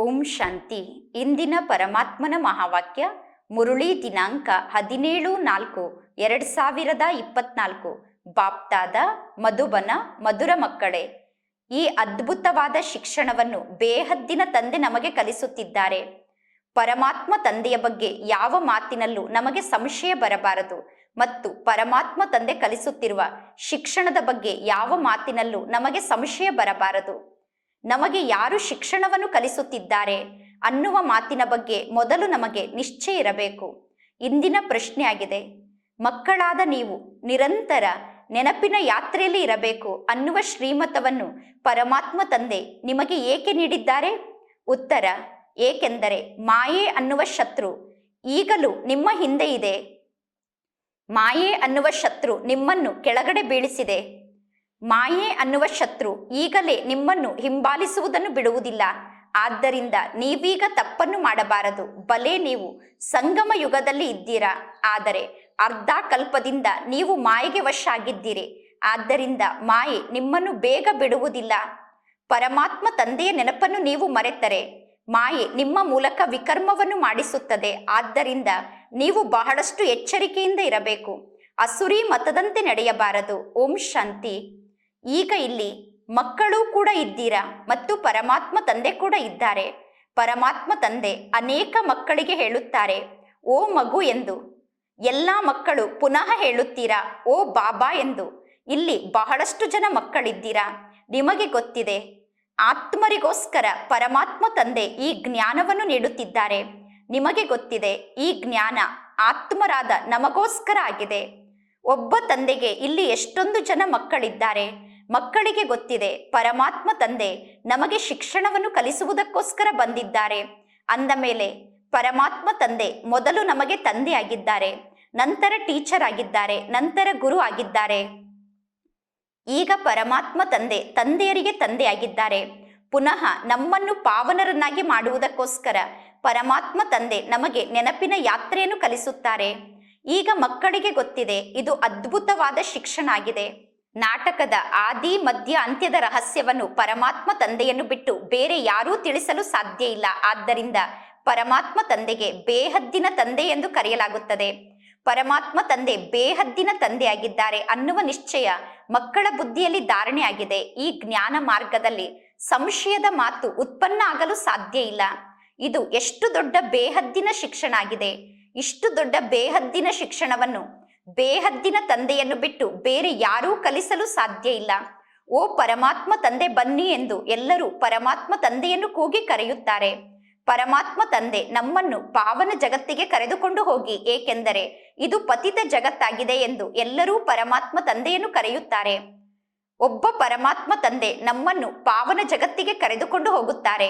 ಓಂ ಶಾಂತಿ. ಇಂದಿನ ಪರಮಾತ್ಮನ ಮಹಾವಾಕ್ಯ, ಮುರುಳಿ ದಿನಾಂಕ ಹದಿನೇಳು ನಾಲ್ಕು, ಎರಡು ಸಾವಿರದ ಇಪ್ಪತ್ನಾಲ್ಕು. ಬಾಪ್ತಾದ, ಮಧುಬನ, ಮಧುರ ಮಕ್ಕಳೇ. ಈ ಅದ್ಭುತವಾದ ಶಿಕ್ಷಣವನ್ನು ಬೇಹದ್ದಿನ ತಂದೆ ನಮಗೆ ಕಲಿಸುತ್ತಿದ್ದಾರೆ. ಪರಮಾತ್ಮ ತಂದೆಯ ಬಗ್ಗೆ ಯಾವ ಮಾತಿನಲ್ಲೂ ನಮಗೆ ಸಂಶಯ ಬರಬಾರದು. ಮತ್ತು ಪರಮಾತ್ಮ ತಂದೆ ಕಲಿಸುತ್ತಿರುವ ಶಿಕ್ಷಣದ ಬಗ್ಗೆ ಯಾವ ಮಾತಿನಲ್ಲೂ ನಮಗೆ ಸಂಶಯ ಬರಬಾರದು. ನಮಗೆ ಯಾರು ಶಿಕ್ಷಣವನ್ನು ಕಲಿಸುತ್ತಿದ್ದಾರೆ ಅನ್ನುವ ಮಾತಿನ ಬಗ್ಗೆ ಮೊದಲು ನಮಗೆ ನಿಶ್ಚಯ ಇರಬೇಕು. ಇಂದಿನ ಪ್ರಶ್ನೆಯಾಗಿದೆ ಮಕ್ಕಳಾದ ನೀವು ನಿರಂತರ ನೆನಪಿನ ಯಾತ್ರೆಯಲ್ಲಿ ಇರಬೇಕು ಅನ್ನುವ ಶ್ರೀಮತವನ್ನು ಪರಮಾತ್ಮ ತಂದೆ ನಿಮಗೆ ಏಕೆ ನೀಡಿದ್ದಾರೆ? ಉತ್ತರ, ಏಕೆಂದರೆ ಮಾಯೆ ಅನ್ನುವ ಶತ್ರು ಈಗಲೂ ನಿಮ್ಮ ಹಿಂದೆ ಇದೆ. ಮಾಯೆ ಅನ್ನುವ ಶತ್ರು ನಿಮ್ಮನ್ನು ಕೆಳಗಡೆ ಬೀಳಿಸಿದೆ. ಮಾಯೆ ಅನ್ನುವ ಶತ್ರು ಈಗಲೇ ನಿಮ್ಮನ್ನು ಹಿಂಬಾಲಿಸುವುದನ್ನು ಬಿಡುವುದಿಲ್ಲ. ಆದ್ದರಿಂದ ನೀವೀಗ ತಪ್ಪನ್ನು ಮಾಡಬಾರದು. ಬಲೆ ನೀವು ಸಂಗಮ ಯುಗದಲ್ಲಿ ಇದ್ದೀರಾ. ಆದರೆ ಅರ್ಧ ಕಲ್ಪದಿಂದ ನೀವು ಮಾಯೆಗೆ ವಶ ಆಗಿದ್ದೀರಿ ಆದ್ದರಿಂದ ಮಾಯೆ ನಿಮ್ಮನ್ನು ಬೇಗ ಬಿಡುವುದಿಲ್ಲ. ಪರಮಾತ್ಮ ತಂದೆಯ ನೆನಪನ್ನು ನೀವು ಮರೆತರೆ. ಮಾಯೆ ನಿಮ್ಮ ಮೂಲಕ ವಿಕರ್ಮವನ್ನು ಮಾಡಿಸುತ್ತದೆ. ಆದ್ದರಿಂದ ನೀವು ಬಹಳಷ್ಟು ಎಚ್ಚರಿಕೆಯಿಂದ ಇರಬೇಕು. ಅಸುರಿ ಮತದಂತೆ ನಡೆಯಬಾರದು. ಓಂ ಶಾಂತಿ. ಈಗ ಇಲ್ಲಿ ಮಕ್ಕಳು ಕೂಡ ಇದ್ದೀರಾ ಮತ್ತು ಪರಮಾತ್ಮ ತಂದೆ ಕೂಡ ಇದ್ದಾರೆ. ಪರಮಾತ್ಮ ತಂದೆ ಅನೇಕ ಮಕ್ಕಳಿಗೆ ಹೇಳುತ್ತಾರೆ, ಓ ಮಗು ಎಂದು. ಎಲ್ಲ ಮಕ್ಕಳು ಪುನಃ ಹೇಳುತ್ತೀರಾ, ಓ ಬಾಬಾ ಎಂದು. ಇಲ್ಲಿ ಬಹಳಷ್ಟು ಜನ ಮಕ್ಕಳಿದ್ದೀರಾ? ನಿಮಗೆ ಗೊತ್ತಿದೆ, ಆತ್ಮರಿಗೋಸ್ಕರ ಪರಮಾತ್ಮ ತಂದೆ ಈ ಜ್ಞಾನವನ್ನು ನೀಡುತ್ತಿದ್ದಾರೆ. ನಿಮಗೆ ಗೊತ್ತಿದೆ, ಈ ಜ್ಞಾನ ಆತ್ಮರಾದ ನಮಗೋಸ್ಕರ ಆಗಿದೆ. ಒಬ್ಬ ತಂದೆಗೆ ಇಲ್ಲಿ ಎಷ್ಟೊಂದು ಜನ ಮಕ್ಕಳಿದ್ದಾರೆ. ಮಕ್ಕಳಿಗೆ ಗೊತ್ತಿದೆ, ಪರಮಾತ್ಮ ತಂದೆ ನಮಗೆ ಶಿಕ್ಷಣವನ್ನು ಕಲಿಸುವುದಕ್ಕೋಸ್ಕರ ಬಂದಿದ್ದಾರೆ. ಅಂದ ಮೇಲೆ, ಪರಮಾತ್ಮ ತಂದೆ ಮೊದಲು ನಮಗೆ ತಂದೆ ಆಗಿದ್ದಾರೆ, ನಂತರ ಟೀಚರ್ ಆಗಿದ್ದಾರೆ, ನಂತರ ಗುರು ಆಗಿದ್ದಾರೆ. ಈಗ ಪರಮಾತ್ಮ ತಂದೆ ತಂದೆಯರಿಗೆ ತಂದೆ ಆಗಿದ್ದಾರೆ. ಪುನಃ ನಮ್ಮನ್ನು ಪಾವನರನ್ನಾಗಿ ಮಾಡುವುದಕ್ಕೋಸ್ಕರ ಪರಮಾತ್ಮ ತಂದೆ ನಮಗೆ ನೆನಪಿನ ಯಾತ್ರೆಯನ್ನು ಕಲಿಸುತ್ತಾರೆ. ಈಗ ಮಕ್ಕಳಿಗೆ ಗೊತ್ತಿದೆ, ಇದು ಅದ್ಭುತವಾದ ಶಿಕ್ಷಣ ಆಗಿದೆ. ನಾಟಕದ ಆದಿ, ಮಧ್ಯ, ಅಂತ್ಯದ ರಹಸ್ಯವನ್ನು ಪರಮಾತ್ಮ ತಂದೆಯನ್ನು ಬಿಟ್ಟು ಬೇರೆ ಯಾರೂ ತಿಳಿಸಲು ಸಾಧ್ಯ ಇಲ್ಲ. ಆದ್ದರಿಂದ ಪರಮಾತ್ಮ ತಂದೆಗೆ ಬೇಹದ್ದಿನ ತಂದೆ ಎಂದು ಕರೆಯಲಾಗುತ್ತದೆ. ಪರಮಾತ್ಮ ತಂದೆ ಬೇಹದ್ದಿನ ತಂದೆಯಾಗಿದ್ದಾರೆ ಅನ್ನುವ ನಿಶ್ಚಯ ಮಕ್ಕಳ ಬುದ್ಧಿಯಲ್ಲಿ ಧಾರಣೆ ಆಗಿದೆ. ಈ ಜ್ಞಾನ ಮಾರ್ಗದಲ್ಲಿ ಸಂಶಯದ ಮಾತು ಉತ್ಪನ್ನ ಆಗಲು ಸಾಧ್ಯ ಇಲ್ಲ. ಇದು ಎಷ್ಟು ದೊಡ್ಡ ಬೇಹದ್ದಿನ ಶಿಕ್ಷಣ ಆಗಿದೆ ಇಷ್ಟು ದೊಡ್ಡ ಬೇಹದ್ದಿನ ಶಿಕ್ಷಣವನ್ನು ಬೇಹದ್ದಿನ ತಂದೆಯನ್ನು ಬಿಟ್ಟು ಬೇರೆ ಯಾರೂ ಕಲಿಸಲು ಸಾಧ್ಯ ಇಲ್ಲ. ಓ ಪರಮಾತ್ಮ ತಂದೆ ಬನ್ನಿ ಎಂದು ಎಲ್ಲರೂ ಪರಮಾತ್ಮ ತಂದೆಯನ್ನು ಕೂಗಿ ಕರೆಯುತ್ತಾರೆ. ಪರಮಾತ್ಮ ತಂದೆ ನಮ್ಮನ್ನು ಪಾವನ ಜಗತ್ತಿಗೆ ಕರೆದುಕೊಂಡು ಹೋಗಿ, ಏಕೆಂದರೆ ಇದು ಪತಿತ ಜಗತ್ತಾಗಿದೆ ಎಂದು ಎಲ್ಲರೂ ಪರಮಾತ್ಮ ತಂದೆಯನ್ನು ಕರೆಯುತ್ತಾರೆ. ಒಬ್ಬ ಪರಮಾತ್ಮ ತಂದೆ ನಮ್ಮನ್ನು ಪಾವನ ಜಗತ್ತಿಗೆ ಕರೆದುಕೊಂಡು ಹೋಗುತ್ತಾರೆ.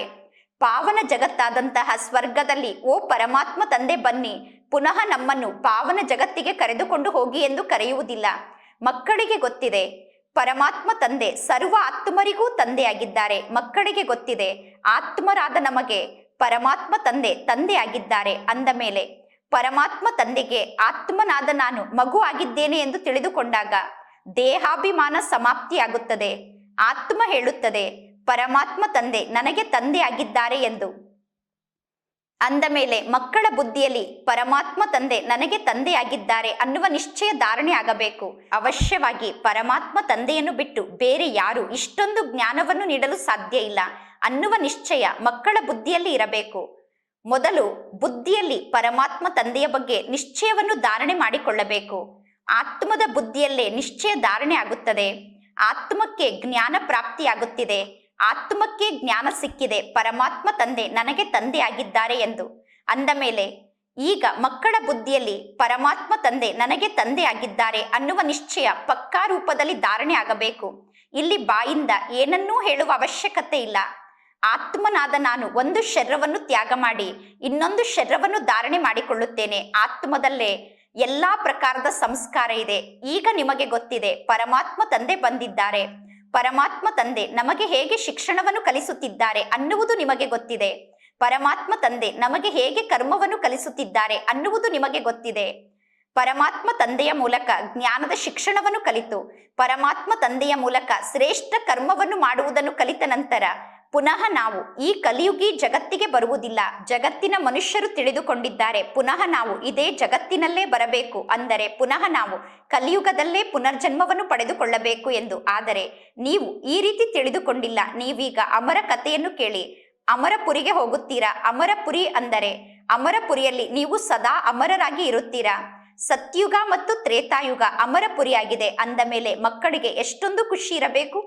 ಪಾವನ ಜಗತ್ತಾದಂತಹ ಸ್ವರ್ಗದಲ್ಲಿ ಓ ಪರಮಾತ್ಮ ತಂದೆ ಬನ್ನಿ ಪುನಃ ನಮ್ಮನ್ನು ಪಾವನ ಜಗತ್ತಿಗೆ ಕರೆದುಕೊಂಡು ಹೋಗಿ ಎಂದು ಕರೆಯುವುದಿಲ್ಲ. ಮಕ್ಕಳಿಗೆ ಗೊತ್ತಿದೆ, ಪರಮಾತ್ಮ ತಂದೆ ಸರ್ವ ಆತ್ಮರಿಗೂ ತಂದೆಯಾಗಿದ್ದಾರೆ. ಮಕ್ಕಳಿಗೆ ಗೊತ್ತಿದೆ, ಆತ್ಮರಾದ ನಮಗೆ ಪರಮಾತ್ಮ ತಂದೆ ತಂದೆಯಾಗಿದ್ದಾರೆ ಅಂದ ಮೇಲೆ, ಪರಮಾತ್ಮ ತಂದೆಗೆ ಆತ್ಮನಾದ ನಾನು ಮಗು ಆಗಿದ್ದೇನೆ ಎಂದು ತಿಳಿದುಕೊಂಡಾಗ, ದೇಹಾಭಿಮಾನ ಸಮಾಪ್ತಿಯಾಗುತ್ತದೆ. ಆತ್ಮ ಹೇಳುತ್ತದೆ, ಪರಮಾತ್ಮ ತಂದೆ ನನಗೆ ತಂದೆಯಾಗಿದ್ದಾರೆ ಎಂದು. ಅಂದ ಮೇಲೆ ಮಕ್ಕಳ ಬುದ್ಧಿಯಲ್ಲಿ ಪರಮಾತ್ಮ ತಂದೆ ನನಗೆ ತಂದೆಯಾಗಿದ್ದಾರೆ ಅನ್ನುವ ನಿಶ್ಚಯ ಧಾರಣೆ ಆಗಬೇಕು. ಅವಶ್ಯವಾಗಿ ಪರಮಾತ್ಮ ತಂದೆಯನ್ನು ಬಿಟ್ಟು ಬೇರೆ ಯಾರು ಇಷ್ಟೊಂದು ಜ್ಞಾನವನ್ನು ನೀಡಲು ಸಾಧ್ಯ ಇಲ್ಲ ಅನ್ನುವ ನಿಶ್ಚಯ ಮಕ್ಕಳ ಬುದ್ಧಿಯಲ್ಲಿ ಇರಬೇಕು. ಮೊದಲು ಬುದ್ಧಿಯಲ್ಲಿ ಪರಮಾತ್ಮ ತಂದೆಯ ಬಗ್ಗೆ ನಿಶ್ಚಯವನ್ನು ಧಾರಣೆ ಮಾಡಿಕೊಳ್ಳಬೇಕು. ಆತ್ಮದ ಬುದ್ಧಿಯಲ್ಲೇ ನಿಶ್ಚಯ ಧಾರಣೆ ಆಗುತ್ತದೆ. ಆತ್ಮಕ್ಕೆ ಜ್ಞಾನ ಪ್ರಾಪ್ತಿಯಾಗುತ್ತಿದೆ. ಆತ್ಮಕ್ಕೆ ಜ್ಞಾನ ಸಿಕ್ಕಿದೆ, ಪರಮಾತ್ಮ ತಂದೆ ನನಗೆ ತಂದೆ ಆಗಿದ್ದಾರೆ ಎಂದು. ಅಂದ ಮೇಲೆ, ಈಗ ಮಕ್ಕಳ ಬುದ್ಧಿಯಲ್ಲಿ ಪರಮಾತ್ಮ ತಂದೆ ನನಗೆ ತಂದೆ ಆಗಿದ್ದಾರೆ ಅನ್ನುವ ನಿಶ್ಚಯ ಪಕ್ಕಾ ರೂಪದಲ್ಲಿ ಧಾರಣೆ ಆಗಬೇಕು. ಇಲ್ಲಿ ಬಾಯಿಂದ ಏನನ್ನೂ ಹೇಳುವ ಅವಶ್ಯಕತೆ ಇಲ್ಲ. ಆತ್ಮನಾದ ನಾನು ಒಂದು ಶರೀರವನ್ನು ತ್ಯಾಗ ಮಾಡಿ, ಇನ್ನೊಂದು ಶರೀರವನ್ನು ಧಾರಣೆ ಮಾಡಿಕೊಳ್ಳುತ್ತೇನೆ. ಆತ್ಮದಲ್ಲೇ ಎಲ್ಲಾ ಪ್ರಕಾರದ ಸಂಸ್ಕಾರ ಇದೆ. ಈಗ ನಿಮಗೆ ಗೊತ್ತಿದೆ, ಪರಮಾತ್ಮ ತಂದೆ ಬಂದಿದ್ದಾರೆ. ಪರಮಾತ್ಮ ತಂದೆ ನಮಗೆ ಹೇಗೆ ಶಿಕ್ಷಣವನ್ನು ಕಲಿಸುತ್ತಿದ್ದಾರೆ ಅನ್ನುವುದು ನಿಮಗೆ ಗೊತ್ತಿದೆ. ಪರಮಾತ್ಮ ತಂದೆ ನಮಗೆ ಹೇಗೆ ಕರ್ಮವನ್ನು ಕಲಿಸುತ್ತಿದ್ದಾರೆ ಅನ್ನುವುದು ನಿಮಗೆ ಗೊತ್ತಿದೆ. ಪರಮಾತ್ಮ ತಂದೆಯ ಮೂಲಕ ಜ್ಞಾನದ ಶಿಕ್ಷಣವನ್ನು ಕಲಿತು, ಪರಮಾತ್ಮ ತಂದೆಯ ಮೂಲಕ ಶ್ರೇಷ್ಠ ಕರ್ಮವನ್ನು ಮಾಡುವುದನ್ನು ಕಲಿತ ನಂತರ ಪುನಃ ನಾವು ಈ ಕಲಿಯುಗಿ ಜಗತ್ತಿಗೆ ಬರುವುದಿಲ್ಲ. ಜಗತ್ತಿನ ಮನುಷ್ಯರು ತಿಳಿದುಕೊಂಡಿದ್ದಾರೆ. ಪುನಃ ನಾವು ಇದೇ ಜಗತ್ತಿನಲ್ಲೇ ಬರಬೇಕು. ಅಂದರೆ ಪುನಃ ನಾವು ಕಲಿಯುಗದಲ್ಲೇ ಪುನರ್ಜನ್ಮವನ್ನು ಪಡೆದುಕೊಳ್ಳಬೇಕು ಎಂದು. ಆದರೆ ನೀವು ಈ ರೀತಿ ತಿಳಿದುಕೊಂಡಿಲ್ಲ. ನೀವೀಗ ಅಮರ ಕಥೆಯನ್ನು ಕೇಳಿ. ಅಮರಪುರಿಗೆ ಹೋಗುತ್ತೀರಾ? ಅಮರಪುರಿ ಅಂದರೆ ಅಮರಪುರಿಯಲ್ಲಿ ನೀವು ಸದಾ ಅಮರರಾಗಿ ಇರುತ್ತೀರಾ? ಸತ್ಯುಗ ಮತ್ತು ತ್ರೇತಾಯುಗ ಅಮರಪುರಿಯಾಗಿದೆ ಅಂದ ಮೇಲೆ ಮಕ್ಕಳಿಗೆ ಎಷ್ಟೊಂದು ಖುಷಿ ಇರಬೇಕು?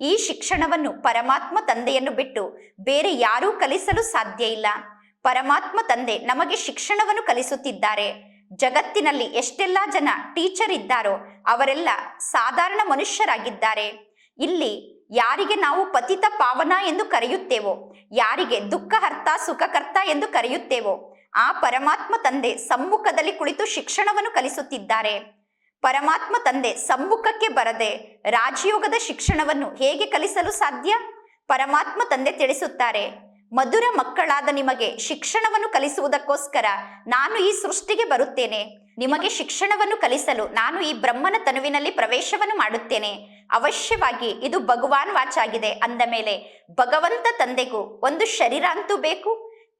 ಈ ಶಿಕ್ಷಣವನ್ನು ಪರಮಾತ್ಮ ತಂದೆಯನ್ನು ಬಿಟ್ಟು ಬೇರೆ ಯಾರೂ ಕಲಿಸಲು ಸಾಧ್ಯ ಇಲ್ಲ. ಪರಮಾತ್ಮ ತಂದೆ ನಮಗೆ ಶಿಕ್ಷಣವನ್ನು ಕಲಿಸುತ್ತಿದ್ದಾರೆ. ಜಗತ್ತಿನಲ್ಲಿ ಎಷ್ಟೆಲ್ಲ ಜನ ಟೀಚರ್ ಇದ್ದಾರೋ ಅವರೆಲ್ಲ ಸಾಧಾರಣ ಮನುಷ್ಯರಾಗಿದ್ದಾರೆ. ಇಲ್ಲಿ ಯಾರಿಗೆ ನಾವು ಪತಿತ ಪಾವನ ಎಂದು ಕರೆಯುತ್ತೇವೋ, ಯಾರಿಗೆ ದುಃಖಹರ್ತ ಸುಖಕರ್ತ ಎಂದು ಕರೆಯುತ್ತೇವೋ, ಆ ಪರಮಾತ್ಮ ತಂದೆ ಸಮ್ಮುಖದಲ್ಲಿ ಕುಳಿತು ಶಿಕ್ಷಣವನ್ನು ಕಲಿಸುತ್ತಿದ್ದಾರೆ. ಪರಮಾತ್ಮ ತಂದೆ ಸಮ್ಮುಖಕ್ಕೆ ಬರದೆ ರಾಜಯೋಗದ ಶಿಕ್ಷಣವನ್ನು ಹೇಗೆ ಕಲಿಸಲು ಸಾಧ್ಯ? ಪರಮಾತ್ಮ ತಂದೆ ತಿಳಿಸುತ್ತಾರೆ, ಮಧುರ ಮಕ್ಕಳಾದ ನಿಮಗೆ ಶಿಕ್ಷಣವನ್ನು ಕಲಿಸುವುದಕ್ಕೋಸ್ಕರ ನಾನು ಈ ಸೃಷ್ಟಿಗೆ ಬರುತ್ತೇನೆ. ನಿಮಗೆ ಶಿಕ್ಷಣವನ್ನು ಕಲಿಸಲು ನಾನು ಈ ಬ್ರಹ್ಮನ ತನುವಿನಲ್ಲಿ ಪ್ರವೇಶವನ್ನು ಮಾಡುತ್ತೇನೆ. ಅವಶ್ಯವಾಗಿ ಇದು ಭಗವಾನ್ ವಾಚಾಗಿದೆ ಅಂದ ಮೇಲೆ, ಭಗವಂತ ತಂದೆಗೂ ಒಂದು ಶರೀರ ಅಂತೂ ಬೇಕು?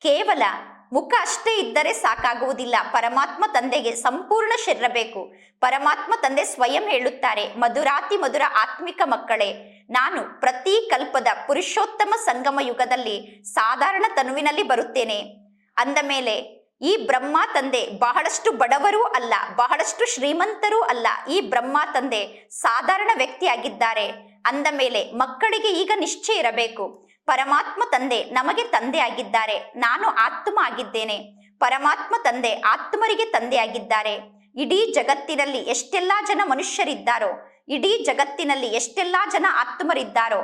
ಕೇವಲ ಮುಖ ಅಷ್ಟೇ ಇದ್ದರೆ ಸಾಕಾಗುವುದಿಲ್ಲ. ಪರಮಾತ್ಮ ತಂದೆಗೆ ಸಂಪೂರ್ಣ ಶರೀರ ಬೇಕು. ಪರಮಾತ್ಮ ತಂದೆ ಸ್ವಯಂ ಹೇಳುತ್ತಾರೆ, ಮಧುರಾತಿ ಮಧುರ ಆತ್ಮಿಕ ಮಕ್ಕಳೇ, ನಾನು ಪ್ರತಿ ಕಲ್ಪದ ಪುರುಷೋತ್ತಮ ಸಂಗಮ ಯುಗದಲ್ಲಿ ಸಾಧಾರಣ ತನುವಿನಲ್ಲಿ ಬರುತ್ತೇನೆ. ಅಂದ ಮೇಲೆ, ಈ ಬ್ರಹ್ಮ ತಂದೆ ಬಹಳಷ್ಟು ಬಡವರೂ ಅಲ್ಲ, ಬಹಳಷ್ಟು ಶ್ರೀಮಂತರೂ ಅಲ್ಲ, ಈ ಬ್ರಹ್ಮ ತಂದೆ ಸಾಧಾರಣ ವ್ಯಕ್ತಿಯಾಗಿದ್ದಾರೆ. ಅಂದ ಮೇಲೆ, ಮಕ್ಕಳಿಗೆ ಈಗ ನಿಶ್ಚಯ ಇರಬೇಕು. ಪರಮಾತ್ಮ ತಂದೆ ನಮಗೆ ತಂದೆ ಆಗಿದ್ದಾರೆ ನಾನು ಆತ್ಮ ಆಗಿದ್ದೇನೆ. ಪರಮಾತ್ಮ ತಂದೆ ಆತ್ಮರಿಗೆ ತಂದೆ ಆಗಿದ್ದಾರೆ ಇಡೀ ಜಗತ್ತಿನಲ್ಲಿ ಎಷ್ಟೆಲ್ಲಾ ಜನ ಮನುಷ್ಯರಿದ್ದಾರೋ, ಇಡೀ ಜಗತ್ತಿನಲ್ಲಿ ಎಷ್ಟೆಲ್ಲಾ ಜನ ಆತ್ಮರಿದ್ದಾರೋ,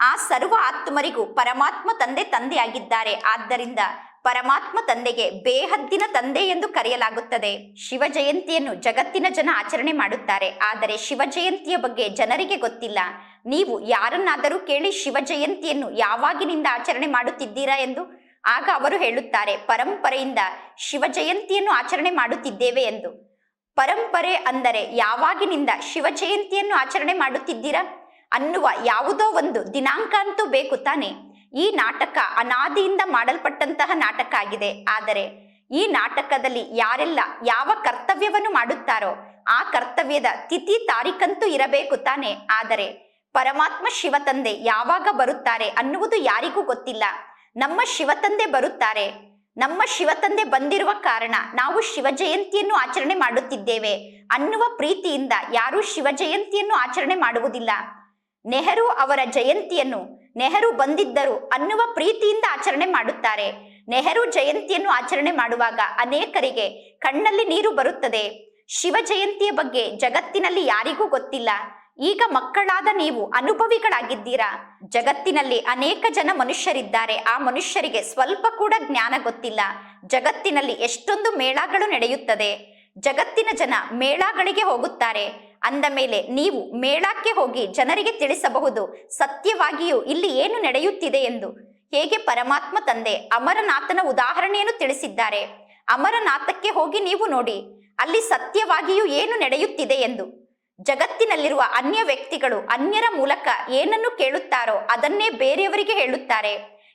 ಆ ಸರ್ವ ಆತ್ಮರಿಗೂ ಪರಮಾತ್ಮ ತಂದೆ ತಂದೆಯಾಗಿದ್ದಾರೆ. ಆದ್ದರಿಂದ ಪರಮಾತ್ಮ ತಂದೆಗೆ ಬೇಹದ್ದಿನ ತಂದೆ ಎಂದು ಕರೆಯಲಾಗುತ್ತದೆ. ಶಿವ ಜಯಂತಿಯನ್ನು ಜಗತ್ತಿನ ಜನ ಆಚರಣೆ ಮಾಡುತ್ತಾರೆ. ಆದರೆ ಶಿವ ಜಯಂತಿಯ ಬಗ್ಗೆ ಜನರಿಗೆ ಗೊತ್ತಿಲ್ಲ. ನೀವು ಯಾರನ್ನಾದರೂ ಕೇಳಿ ಶಿವ ಜಯಂತಿಯನ್ನು ಯಾವಾಗಿನಿಂದ ಆಚರಣೆ ಮಾಡುತ್ತಿದ್ದೀರಾ ಎಂದು ಆಗ ಅವರು ಹೇಳುತ್ತಾರೆ, ಪರಂಪರೆಯಿಂದ ಶಿವ ಜಯಂತಿಯನ್ನು ಆಚರಣೆ ಮಾಡುತ್ತಿದ್ದೇವೆ ಎಂದು. ಪರಂಪರೆ ಅಂದರೆ ಯಾವಾಗಿನಿಂದ ಶಿವ ಜಯಂತಿಯನ್ನು ಆಚರಣೆ ಮಾಡುತ್ತಿದ್ದೀರಾ ಅನ್ನುವ ಯಾವುದೋ ಒಂದು ದಿನಾಂಕ ಅಂತೂ ಬೇಕು ತಾನೆ. ಈ ನಾಟಕ ಅನಾದಿಯಿಂದ ಮಾಡಲ್ಪಟ್ಟಂತಹ ನಾಟಕ ಆಗಿದೆ. ಆದರೆ ಈ ನಾಟಕದಲ್ಲಿ ಯಾರೆಲ್ಲ ಯಾವ ಕರ್ತವ್ಯವನ್ನು ಮಾಡುತ್ತಾರೋ ಆ ಕರ್ತವ್ಯದ ತಿಥಿ ತಾರೀಖಂತೂ ಇರಬೇಕು ತಾನೆ. ಆದರೆ ಪರಮಾತ್ಮ ಶಿವತಂದೆ ಯಾವಾಗ ಬರುತ್ತಾರೆ ಅನ್ನುವುದು ಯಾರಿಗೂ ಗೊತ್ತಿಲ್ಲ. ನಮ್ಮ ಶಿವತಂದೆ ಬರುತ್ತಾರೆ. ನಮ್ಮ ಶಿವತಂದೆ ಬಂದಿರುವ ಕಾರಣ ನಾವು ಶಿವ ಜಯಂತಿಯನ್ನು ಆಚರಣೆ ಮಾಡುತ್ತಿದ್ದೇವೆ ಅನ್ನುವ ಪ್ರೀತಿಯಿಂದ ಯಾರೂ ಶಿವ ಜಯಂತಿಯನ್ನು ಆಚರಣೆ ಮಾಡುವುದಿಲ್ಲ. ನೆಹರು ಅವರ ಜಯಂತಿಯನ್ನು, ನೆಹರು ಬಂದಿದ್ದರು ಅನ್ನುವ ಪ್ರೀತಿಯಿಂದ ಆಚರಣೆ ಮಾಡುತ್ತಾರೆ. ನೆಹರು ಜಯಂತಿಯನ್ನು ಆಚರಣೆ ಮಾಡುವಾಗ ಅನೇಕರಿಗೆ ಕಣ್ಣಲ್ಲಿ ನೀರು ಬರುತ್ತದೆ. ಶಿವ ಜಯಂತಿಯ ಬಗ್ಗೆ ಜಗತ್ತಿನಲ್ಲಿ ಯಾರಿಗೂ ಗೊತ್ತಿಲ್ಲ. ಈಗ ಮಕ್ಕಳಾದ ನೀವು ಅನುಭವಿಗಳಾಗಿದ್ದೀರಾ? ಜಗತ್ತಿನಲ್ಲಿ ಅನೇಕ ಜನ ಮನುಷ್ಯರಿದ್ದಾರೆ. ಆ ಮನುಷ್ಯರಿಗೆ ಸ್ವಲ್ಪ ಕೂಡ ಜ್ಞಾನ ಗೊತ್ತಿಲ್ಲ. ಜಗತ್ತಿನಲ್ಲಿ ಎಷ್ಟೊಂದು ಮೇಳಗಳು ನಡೆಯುತ್ತದೆ. ಜಗತ್ತಿನ ಜನ ಮೇಳಗಳಿಗೆ ಹೋಗುತ್ತಾರೆ. ಅಂದ ಮೇಲೆ ನೀವು ಮೇಳಕ್ಕೆ ಹೋಗಿ ಜನರಿಗೆ ತಿಳಿಸಬಹುದು. ಸತ್ಯವಾಗಿಯೂ ಇಲ್ಲಿ ಏನು ನಡೆಯುತ್ತಿದೆ ಎಂದು. ಹೇಗೆ ಪರಮಾತ್ಮ ತಂದೆ ಅಮರನಾಥನ ಉದಾಹರಣೆಯನ್ನು ತಿಳಿಸಿದ್ದಾರೆ. ಅಮರನಾಥಕ್ಕೆ ಹೋಗಿ ನೀವು ನೋಡಿ. ಅಲ್ಲಿ ಸತ್ಯವಾಗಿಯೂ ಏನು ನಡೆಯುತ್ತಿದೆ ಎಂದು. ಜಗತ್ತಿನಲ್ಲಿರುವ ಅನ್ಯ ವ್ಯಕ್ತಿಗಳು ಅನ್ಯರ ಮೂಲಕ ಏನನ್ನು ಕೇಳುತ್ತಾರೋ ಅದನ್ನೇ ಬೇರೆಯವರಿಗೆ ಹೇಳುತ್ತಾರೆ.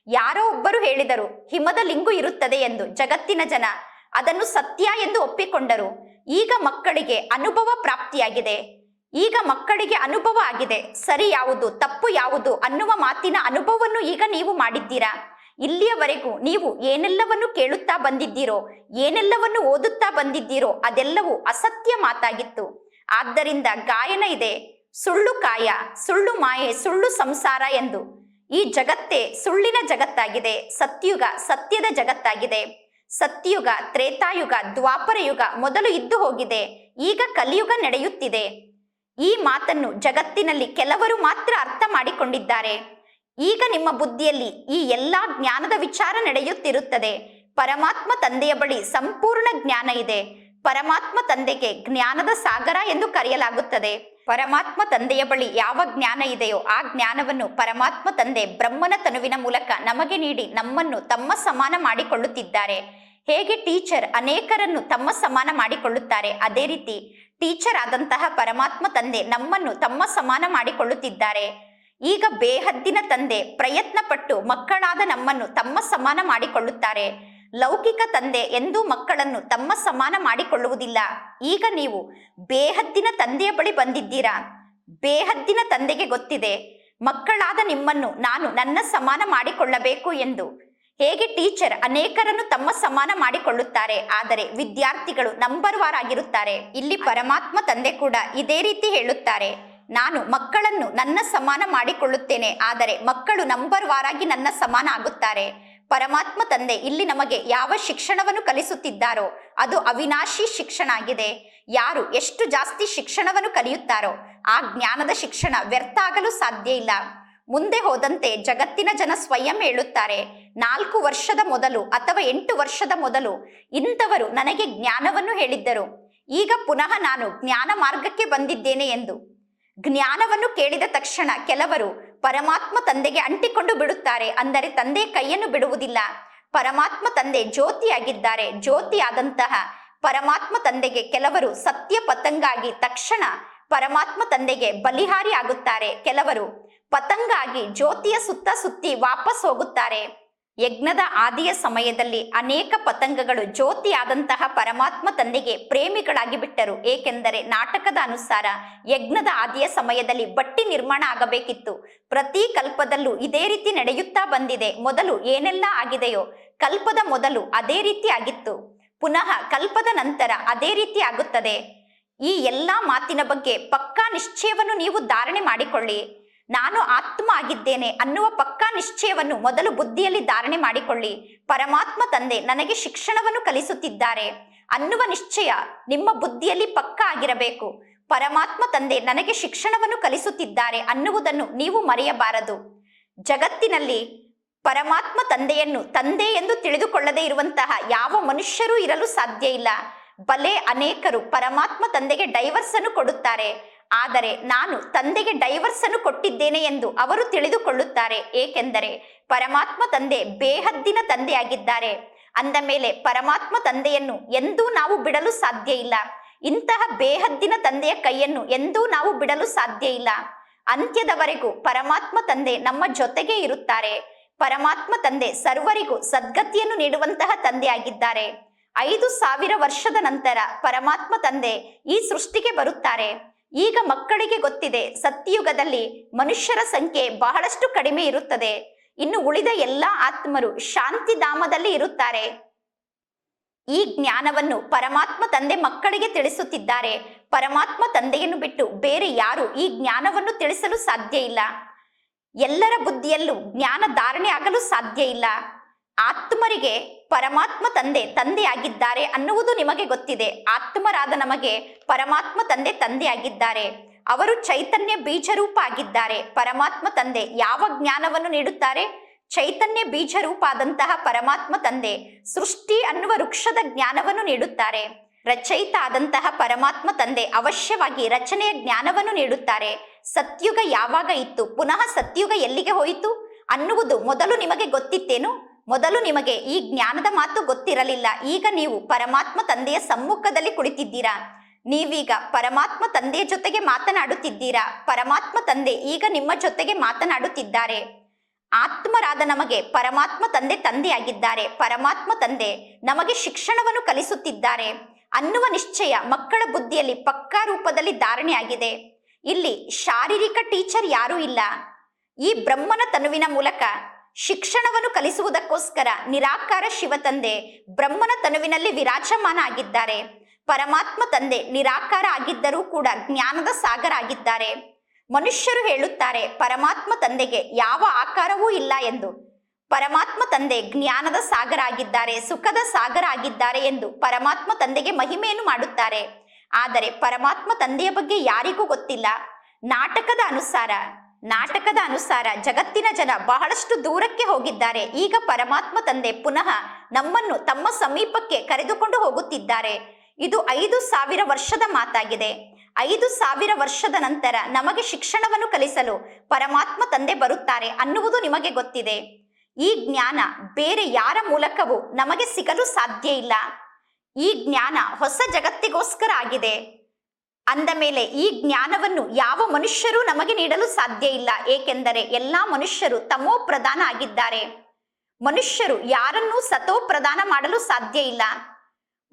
ಯಾರೋ ಒಬ್ಬರು ಹೇಳಿದರು, ಹಿಮದ ಲಿಂಗು ಇರುತ್ತದೆ ಎಂದು ಜಗತ್ತಿನ ಜನ ಅದನ್ನು ಸತ್ಯ ಎಂದು ಒಪ್ಪಿಕೊಂಡರು. ಈಗ ಮಕ್ಕಳಿಗೆ ಅನುಭವ ಪ್ರಾಪ್ತಿಯಾಗಿದೆ. ಈಗ ಮಕ್ಕಳಿಗೆ ಅನುಭವ ಆಗಿದೆ. ಸರಿ ಯಾವುದು, ತಪ್ಪು ಯಾವುದು ಅನ್ನುವ ಮಾತಿನ ಅನುಭವವನ್ನು ಈಗ ನೀವು ಮಾಡಿದ್ದೀರಾ? ಇಲ್ಲಿಯವರೆಗೂ ನೀವು ಏನೆಲ್ಲವನ್ನು ಕೇಳುತ್ತಾ ಬಂದಿದ್ದೀರೋ, ಏನೆಲ್ಲವನ್ನು ಓದುತ್ತಾ ಬಂದಿದ್ದೀರೋ ಅದೆಲ್ಲವೂ ಅಸತ್ಯ ಮಾತಾಗಿತ್ತು. ಆದ್ದರಿಂದ ಗಾಯನ ಇದೆ. ಸುಳ್ಳು ಕಾಯ, ಸುಳ್ಳು ಮಾಯೆ, ಸುಳ್ಳು ಸಂಸಾರ ಎಂದು. ಈ ಜಗತ್ತೇ ಸುಳ್ಳಿನ ಜಗತ್ತಾಗಿದೆ. ಸತ್ಯುಗ ಸತ್ಯದ ಜಗತ್ತಾಗಿದೆ. ಸತ್ಯುಗ, ತ್ರೇತಾಯುಗ, ದ್ವಾಪರ ಯುಗ ಮೊದಲು ಇದ್ದು ಹೋಗಿದೆ. ಈಗ ಕಲಿಯುಗ ನಡೆಯುತ್ತಿದೆ. ಈ ಮಾತನ್ನು ಜಗತ್ತಿನಲ್ಲಿ ಕೆಲವರು ಮಾತ್ರ ಅರ್ಥ ಮಾಡಿಕೊಂಡಿದ್ದಾರೆ. ಈಗ ನಿಮ್ಮ ಬುದ್ಧಿಯಲ್ಲಿ ಈ ಎಲ್ಲಾ ಜ್ಞಾನದ ವಿಚಾರ ನಡೆಯುತ್ತಿರುತ್ತದೆ. ಪರಮಾತ್ಮ ತಂದೆಯ ಬಳಿ ಸಂಪೂರ್ಣ ಜ್ಞಾನ ಇದೆ. ಪರಮಾತ್ಮ ತಂದೆಗೆ ಜ್ಞಾನದ ಸಾಗರ ಎಂದು ಕರೆಯಲಾಗುತ್ತದೆ. ಪರಮಾತ್ಮ ತಂದೆಯ ಬಳಿ ಯಾವ ಜ್ಞಾನ ಇದೆಯೋ ಆ ಜ್ಞಾನವನ್ನು ಪರಮಾತ್ಮ ತಂದೆ ಬ್ರಹ್ಮನ ತನುವಿನ ಮೂಲಕ ನಮಗೆ ನೀಡಿ ನಮ್ಮನ್ನು ತಮ್ಮ ಸಮಾನ ಮಾಡಿಕೊಳ್ಳುತ್ತಿದ್ದಾರೆ. ಹೇಗೆ ಟೀಚರ್ ಅನೇಕರನ್ನು ತಮ್ಮ ಸಮಾನ ಮಾಡಿಕೊಳ್ಳುತ್ತಾರೆ ಅದೇ ರೀತಿ ಟೀಚರ್ ಆದಂತಹ ಪರಮಾತ್ಮ ತಂದೆ ನಮ್ಮನ್ನು ತಮ್ಮ ಸಮಾನ ಮಾಡಿಕೊಳ್ಳುತ್ತಿದ್ದಾರೆ. ಈಗ ಬೇಹದ್ದಿನ ತಂದೆ ಪ್ರಯತ್ನ ಪಟ್ಟು ಮಕ್ಕಳಾದ ನಮ್ಮನ್ನು ತಮ್ಮ ಸಮಾನ ಮಾಡಿಕೊಳ್ಳುತ್ತಾರೆ. ಲೌಕಿಕ ತಂದೆ ಎಂದೂ ಮಕ್ಕಳನ್ನು ತಮ್ಮ ಸಮಾನ ಮಾಡಿಕೊಳ್ಳುವುದಿಲ್ಲ. ಈಗ ನೀವು ಬೇಹದ್ದಿನ ತಂದೆಯ ಬಳಿ ಬಂದಿದ್ದೀರಾ? ಬೇಹದ್ದಿನ ತಂದೆಗೆ ಗೊತ್ತಿದೆ. ಮಕ್ಕಳಾದ ನಿಮ್ಮನ್ನು ನಾನು ನನ್ನ ಸಮಾನ ಮಾಡಿಕೊಳ್ಳಬೇಕು ಎಂದು. ಹೇಗೆ ಟೀಚರ್ ಅನೇಕರನ್ನು ತಮ್ಮ ಸಮಾನ ಮಾಡಿಕೊಳ್ಳುತ್ತಾರೆ, ಆದರೆ ವಿದ್ಯಾರ್ಥಿಗಳು ನಂಬರ್ ವಾರ್ ಆಗಿರುತ್ತಾರೆ ಇಲ್ಲಿ ಪರಮಾತ್ಮ ತಂದೆ ಕೂಡ ಇದೇ ರೀತಿ ಹೇಳುತ್ತಾರೆ. ನಾನು ಮಕ್ಕಳನ್ನು ನನ್ನ ಸಮಾನ ಮಾಡಿಕೊಳ್ಳುತ್ತೇನೆ, ಆದರೆ ಮಕ್ಕಳು ನಂಬರ್ ವಾರಾಗಿ ನನ್ನ ಸಮಾನ ಆಗುತ್ತಾರೆ. ಪರಮಾತ್ಮ ತಂದೆ ಇಲ್ಲಿ ನಮಗೆ ಯಾವ ಶಿಕ್ಷಣವನ್ನು ಕಲಿಸುತ್ತಿದ್ದಾರೋ ಅದು ಅವಿನಾಶಿ ಶಿಕ್ಷಣ ಆಗಿದೆ ಯಾರು ಎಷ್ಟು ಜಾಸ್ತಿ ಶಿಕ್ಷಣವನ್ನು ಕಲಿಯುತ್ತಾರೋ ಆ ಜ್ಞಾನದ ಶಿಕ್ಷಣ ವ್ಯರ್ಥ ಆಗಲು ಸಾಧ್ಯ ಇಲ್ಲ. ಮುಂದೆ ಹೋದಂತೆ ಜಗತ್ತಿನ ಜನ ಸ್ವಯಂ ಹೇಳುತ್ತಾರೆ, ನಾಲ್ಕು ವರ್ಷದ ಮೊದಲು ಅಥವಾ ಎಂಟು ವರ್ಷದ ಮೊದಲು ಇಂಥವರು ನನಗೆ ಜ್ಞಾನವನ್ನು ಹೇಳಿದ್ದರು. ಈಗ ಪುನಃ ನಾನು ಜ್ಞಾನ ಮಾರ್ಗಕ್ಕೆ ಬಂದಿದ್ದೇನೆ ಎಂದು. ಜ್ಞಾನವನ್ನು ಕೇಳಿದ ತಕ್ಷಣ ಕೆಲವರು ಪರಮಾತ್ಮ ತಂದೆಗೆ ಅಂಟಿಕೊಂಡು ಬಿಡುತ್ತಾರೆ. ಅಂದರೆ ತಂದೆ ಕೈಯನ್ನು ಬಿಡುವುದಿಲ್ಲ. ಪರಮಾತ್ಮ ತಂದೆ ಜ್ಯೋತಿಯಾಗಿದ್ದಾರೆ. ಜ್ಯೋತಿಯಾದಂತಹ ಪರಮಾತ್ಮ ತಂದೆಗೆ ಕೆಲವರು ಸತ್ಯ ಪತಂಗಾಗಿ ತಕ್ಷಣ ಪರಮಾತ್ಮ ತಂದೆಗೆ ಬಲಿಹಾರಿ ಆಗುತ್ತಾರೆ. ಕೆಲವರು ಪತಂಗಾಗಿ ಜ್ಯೋತಿಯ ಸುತ್ತ ಸುತ್ತಿ ವಾಪಸ್ ಹೋಗುತ್ತಾರೆ. ಯಜ್ಞದ ಆದಿಯ ಸಮಯದಲ್ಲಿ ಅನೇಕ ಪತಂಗಗಳು ಜ್ಯೋತಿಯಾದಂತಹ ಪರಮಾತ್ಮ ತಂದೆಗೆ ಪ್ರೇಮಿಗಳಾಗಿ ಬಿಟ್ಟರು. ಏಕೆಂದರೆ ನಾಟಕದ ಅನುಸಾರ ಯಜ್ಞದ ಆದಿಯ ಸಮಯದಲ್ಲಿ ಬಟ್ಟಿ ನಿರ್ಮಾಣ ಆಗಬೇಕಿತ್ತು. ಪ್ರತಿ ಕಲ್ಪದಲ್ಲೂ ಇದೇ ರೀತಿ ನಡೆಯುತ್ತಾ ಬಂದಿದೆ. ಮೊದಲು ಏನೆಲ್ಲ ಆಗಿದೆಯೋ ಕಲ್ಪದ ಮೊದಲು ಅದೇ ರೀತಿ ಆಗಿತ್ತು. ಪುನಃ ಕಲ್ಪದ ನಂತರ ಅದೇ ರೀತಿ ಆಗುತ್ತದೆ. ಈ ಎಲ್ಲಾ ಮಾತಿನ ಬಗ್ಗೆ ಪಕ್ಕಾ ನಿಶ್ಚಯವನ್ನು ನೀವು ಧಾರಣೆ ಮಾಡಿಕೊಳ್ಳಿ. ನಾನು ಆತ್ಮ ಆಗಿದ್ದೇನೆ ಅನ್ನುವ ಪಕ್ಕಾ ನಿಶ್ಚಯವನ್ನು ಮೊದಲು ಬುದ್ಧಿಯಲ್ಲಿ ಧಾರಣೆ ಮಾಡಿಕೊಳ್ಳಿ. ಪರಮಾತ್ಮ ತಂದೆ ನನಗೆ ಶಿಕ್ಷಣವನ್ನು ಕಲಿಸುತ್ತಿದ್ದಾರೆ. ಅನ್ನುವ ನಿಶ್ಚಯ ನಿಮ್ಮ ಬುದ್ಧಿಯಲ್ಲಿ ಪಕ್ಕಾ ಆಗಿರಬೇಕು. ಪರಮಾತ್ಮ ತಂದೆ ನನಗೆ ಶಿಕ್ಷಣವನ್ನು ಕಲಿಸುತ್ತಿದ್ದಾರೆ ಅನ್ನುವುದನ್ನು ನೀವು ಮರೆಯಬಾರದು. ಜಗತ್ತಿನಲ್ಲಿ ಪರಮಾತ್ಮ ತಂದೆಯನ್ನು ತಂದೆ ಎಂದು ತಿಳಿದುಕೊಳ್ಳದೇ ಇರುವಂತಹ ಯಾವ ಮನುಷ್ಯರೂ ಇರಲು ಸಾಧ್ಯ ಇಲ್ಲ. ಬಲೆ ಅನೇಕರು ಪರಮಾತ್ಮ ತಂದೆಗೆ ಡೈವರ್ಸ್ ಅನ್ನು ಕೊಡುತ್ತಾರೆ. ಆದರೆ ನಾನು ತಂದೆಗೆ ಡೈವರ್ಸ್ ಅನ್ನು ಕೊಟ್ಟಿದ್ದೇನೆ ಎಂದು ಅವರು ತಿಳಿದುಕೊಳ್ಳುತ್ತಾರೆ. ಏಕೆಂದರೆ ಪರಮಾತ್ಮ ತಂದೆ ಬೇಹದ್ದಿನ ತಂದೆಯಾಗಿದ್ದಾರೆ. ಅಂದ ಮೇಲೆ ಪರಮಾತ್ಮ ತಂದೆಯನ್ನು ಎಂದೂ ನಾವು ಬಿಡಲು ಸಾಧ್ಯ ಇಲ್ಲ. ಇಂತಹ ಬೇಹದ್ದಿನ ತಂದೆಯ ಕೈಯನ್ನು ಎಂದೂ ನಾವು ಬಿಡಲು ಸಾಧ್ಯ ಇಲ್ಲ. ಅಂತ್ಯದವರೆಗೂ ಪರಮಾತ್ಮ ತಂದೆ ನಮ್ಮ ಜೊತೆಗೆ ಇರುತ್ತಾರೆ. ಪರಮಾತ್ಮ ತಂದೆ ಸರ್ವರಿಗೂ ಸದ್ಗತಿಯನ್ನು ನೀಡುವಂತಹ ತಂದೆಯಾಗಿದ್ದಾರೆ. ಐದು ಸಾವಿರ ವರ್ಷದ ನಂತರ ಪರಮಾತ್ಮ ತಂದೆ ಈ ಸೃಷ್ಟಿಗೆ ಬರುತ್ತಾರೆ. ಈಗ ಮಕ್ಕಳಿಗೆ ಗೊತ್ತಿದೆ ಸತ್ಯಯುಗದಲ್ಲಿ ಮನುಷ್ಯರ ಸಂಖ್ಯೆ ಬಹಳಷ್ಟು ಕಡಿಮೆ ಇರುತ್ತದೆ. ಇನ್ನು ಉಳಿದ ಎಲ್ಲ ಆತ್ಮರು ಶಾಂತಿಧಾಮದಲ್ಲಿ ಇರುತ್ತಾರೆ. ಈ ಜ್ಞಾನವನ್ನು ಪರಮಾತ್ಮ ತಂದೆ ಮಕ್ಕಳಿಗೆ ತಿಳಿಸುತ್ತಿದ್ದಾರೆ. ಪರಮಾತ್ಮ ತಂದೆಯನ್ನು ಬಿಟ್ಟು ಬೇರೆ ಯಾರು ಈ ಜ್ಞಾನವನ್ನು ತಿಳಿಸಲು ಸಾಧ್ಯ ಇಲ್ಲ. ಎಲ್ಲರ ಬುದ್ಧಿಯಲ್ಲೂ ಜ್ಞಾನ ಧಾರಣೆ ಆಗಲು ಸಾಧ್ಯ ಇಲ್ಲ. ಆತ್ಮರಿಗೆ ಪರಮಾತ್ಮ ತಂದೆ, ತಂದೆಯಾಗಿದ್ದಾರೆ ಅನ್ನುವುದು ನಿಮಗೆ ಗೊತ್ತಿದೆ. ಆತ್ಮರಾದ ನಮಗೆ ಪರಮಾತ್ಮ ತಂದೆ, ತಂದೆಯಾಗಿದ್ದಾರೆ. ಅವರು ಚೈತನ್ಯ ಬೀಜರೂಪ ಆಗಿದ್ದಾರೆ ಪರಮಾತ್ಮ ತಂದೆ ಯಾವ ಜ್ಞಾನವನ್ನು ನೀಡುತ್ತಾರೆ? ಚೈತನ್ಯ ಬೀಜರೂಪ ಆದಂತಹ ಪರಮಾತ್ಮ ತಂದೆ ಸೃಷ್ಟಿ ಅನ್ನುವ ವೃಕ್ಷದ ಜ್ಞಾನವನ್ನು ನೀಡುತ್ತಾರೆ. ರಚಯಿತ ಆದಂತಹ ಪರಮಾತ್ಮ ತಂದೆ ಅವಶ್ಯವಾಗಿ ರಚನೆಯ ಜ್ಞಾನವನ್ನು ನೀಡುತ್ತಾರೆ. ಸತ್ಯುಗ ಯಾವಾಗ ಇತ್ತು? ಪುನಃ ಸತ್ಯುಗ ಎಲ್ಲಿಗೆ ಹೋಯಿತು? ಅನ್ನುವುದು ಮೊದಲು ನಿಮಗೆ ಗೊತ್ತಿತ್ತೇನು? ಮೊದಲು ನಿಮಗೆ ಈ ಜ್ಞಾನದ ಮಾತು ಗೊತ್ತಿರಲಿಲ್ಲ. ಈಗ ನೀವು ಪರಮಾತ್ಮ ತಂದೆಯ ಸಮ್ಮುಖದಲ್ಲಿ ಕುಳಿತಿದ್ದೀರಾ? ನೀವೀಗ ಪರಮಾತ್ಮ ತಂದೆಯ ಜೊತೆಗೆ ಮಾತನಾಡುತ್ತಿದ್ದೀರಾ? ಪರಮಾತ್ಮ ತಂದೆ ಈಗ ನಿಮ್ಮ ಜೊತೆಗೆ ಮಾತನಾಡುತ್ತಿದ್ದಾರೆ. ಆತ್ಮರಾದ ನಮಗೆ ಪರಮಾತ್ಮ ತಂದೆ ತಂದೆಯಾಗಿದ್ದಾರೆ. ಪರಮಾತ್ಮ ತಂದೆ ನಮಗೆ ಶಿಕ್ಷಣವನ್ನು ಕಲಿಸುತ್ತಿದ್ದಾರೆ. ಅನ್ನುವ ನಿಶ್ಚಯ ಮಕ್ಕಳ ಬುದ್ಧಿಯಲ್ಲಿ ಪಕ್ಕಾ ರೂಪದಲ್ಲಿ ಧಾರಣೆಯಾಗಿದೆ. ಇಲ್ಲಿ ಶಾರೀರಿಕ ಟೀಚರ್ ಯಾರೂ ಇಲ್ಲ. ಈ ಬ್ರಹ್ಮನ ತನುವಿನ ಮೂಲಕ ಶಿಕ್ಷಣವನ್ನು ಕಲಿಸುವುದಕ್ಕೋಸ್ಕರ ನಿರಾಕಾರ ಶಿವ ತಂದೆ ಬ್ರಹ್ಮನ ತನುವಿನಲ್ಲಿ ವಿರಾಜಮಾನ ಆಗಿದ್ದಾರೆ ಪರಮಾತ್ಮ ತಂದೆ ನಿರಾಕಾರ ಆಗಿದ್ದರೂ ಕೂಡ ಜ್ಞಾನದ ಸಾಗರ ಆಗಿದ್ದಾರೆ ಮನುಷ್ಯರು ಹೇಳುತ್ತಾರೆ, ಪರಮಾತ್ಮ ತಂದೆಗೆ ಯಾವ ಆಕಾರವೂ ಇಲ್ಲ ಎಂದು. ಪರಮಾತ್ಮ ತಂದೆ ಜ್ಞಾನದ ಸಾಗರ ಆಗಿದ್ದಾರೆ ಸುಖದ ಸಾಗರ ಆಗಿದ್ದಾರೆ ಎಂದು ಪರಮಾತ್ಮ ತಂದೆಗೆ ಮಹಿಮೆಯನ್ನು ಮಾಡುತ್ತಾರೆ. ಆದರೆ ಪರಮಾತ್ಮ ತಂದೆಯ ಬಗ್ಗೆ ಯಾರಿಗೂ ಗೊತ್ತಿಲ್ಲ. ನಾಟಕದ ಅನುಸಾರ ನಾಟಕದ ಅನುಸಾರ ಜಗತ್ತಿನ ಜನ ಬಹಳಷ್ಟು ದೂರಕ್ಕೆ ಹೋಗಿದ್ದಾರೆ. ಈಗ ಪರಮಾತ್ಮ ತಂದೆ ಪುನಃ ನಮ್ಮನ್ನು ತಮ್ಮ ಸಮೀಪಕ್ಕೆ ಕರೆದುಕೊಂಡು ಹೋಗುತ್ತಿದ್ದಾರೆ. ಇದು ಐದು ಸಾವಿರ ವರ್ಷದ ಮಾತಾಗಿದೆ. ಐದು ಸಾವಿರ ವರ್ಷದ ನಂತರ ನಮಗೆ ಶಿಕ್ಷಣವನ್ನು ಕಲಿಸಲು ಪರಮಾತ್ಮ ತಂದೆ ಬರುತ್ತಾರೆ ಅನ್ನುವುದು ನಿಮಗೆ ಗೊತ್ತಿದೆ. ಈ ಜ್ಞಾನ ಬೇರೆ ಯಾರ ಮೂಲಕವೂ ನಮಗೆ ಸಿಗಲು ಸಾಧ್ಯ ಇಲ್ಲ. ಈ ಜ್ಞಾನ ಹೊಸ ಜಗತ್ತಿಗೋಸ್ಕರ ಆಗಿದೆ. ಅಂದ ಮೇಲೆ ಈ ಜ್ಞಾನವನ್ನು ಯಾವ ಮನುಷ್ಯರು ನಮಗೆ ನೀಡಲು ಸಾಧ್ಯ ಇಲ್ಲ. ಏಕೆಂದರೆ ಎಲ್ಲಾ ಮನುಷ್ಯರು ತಮೋ ಪ್ರಧಾನ ಆಗಿದ್ದಾರೆ. ಮನುಷ್ಯರು ಯಾರನ್ನೂ ಸತೋ ಪ್ರದಾನ ಮಾಡಲು ಸಾಧ್ಯ ಇಲ್ಲ.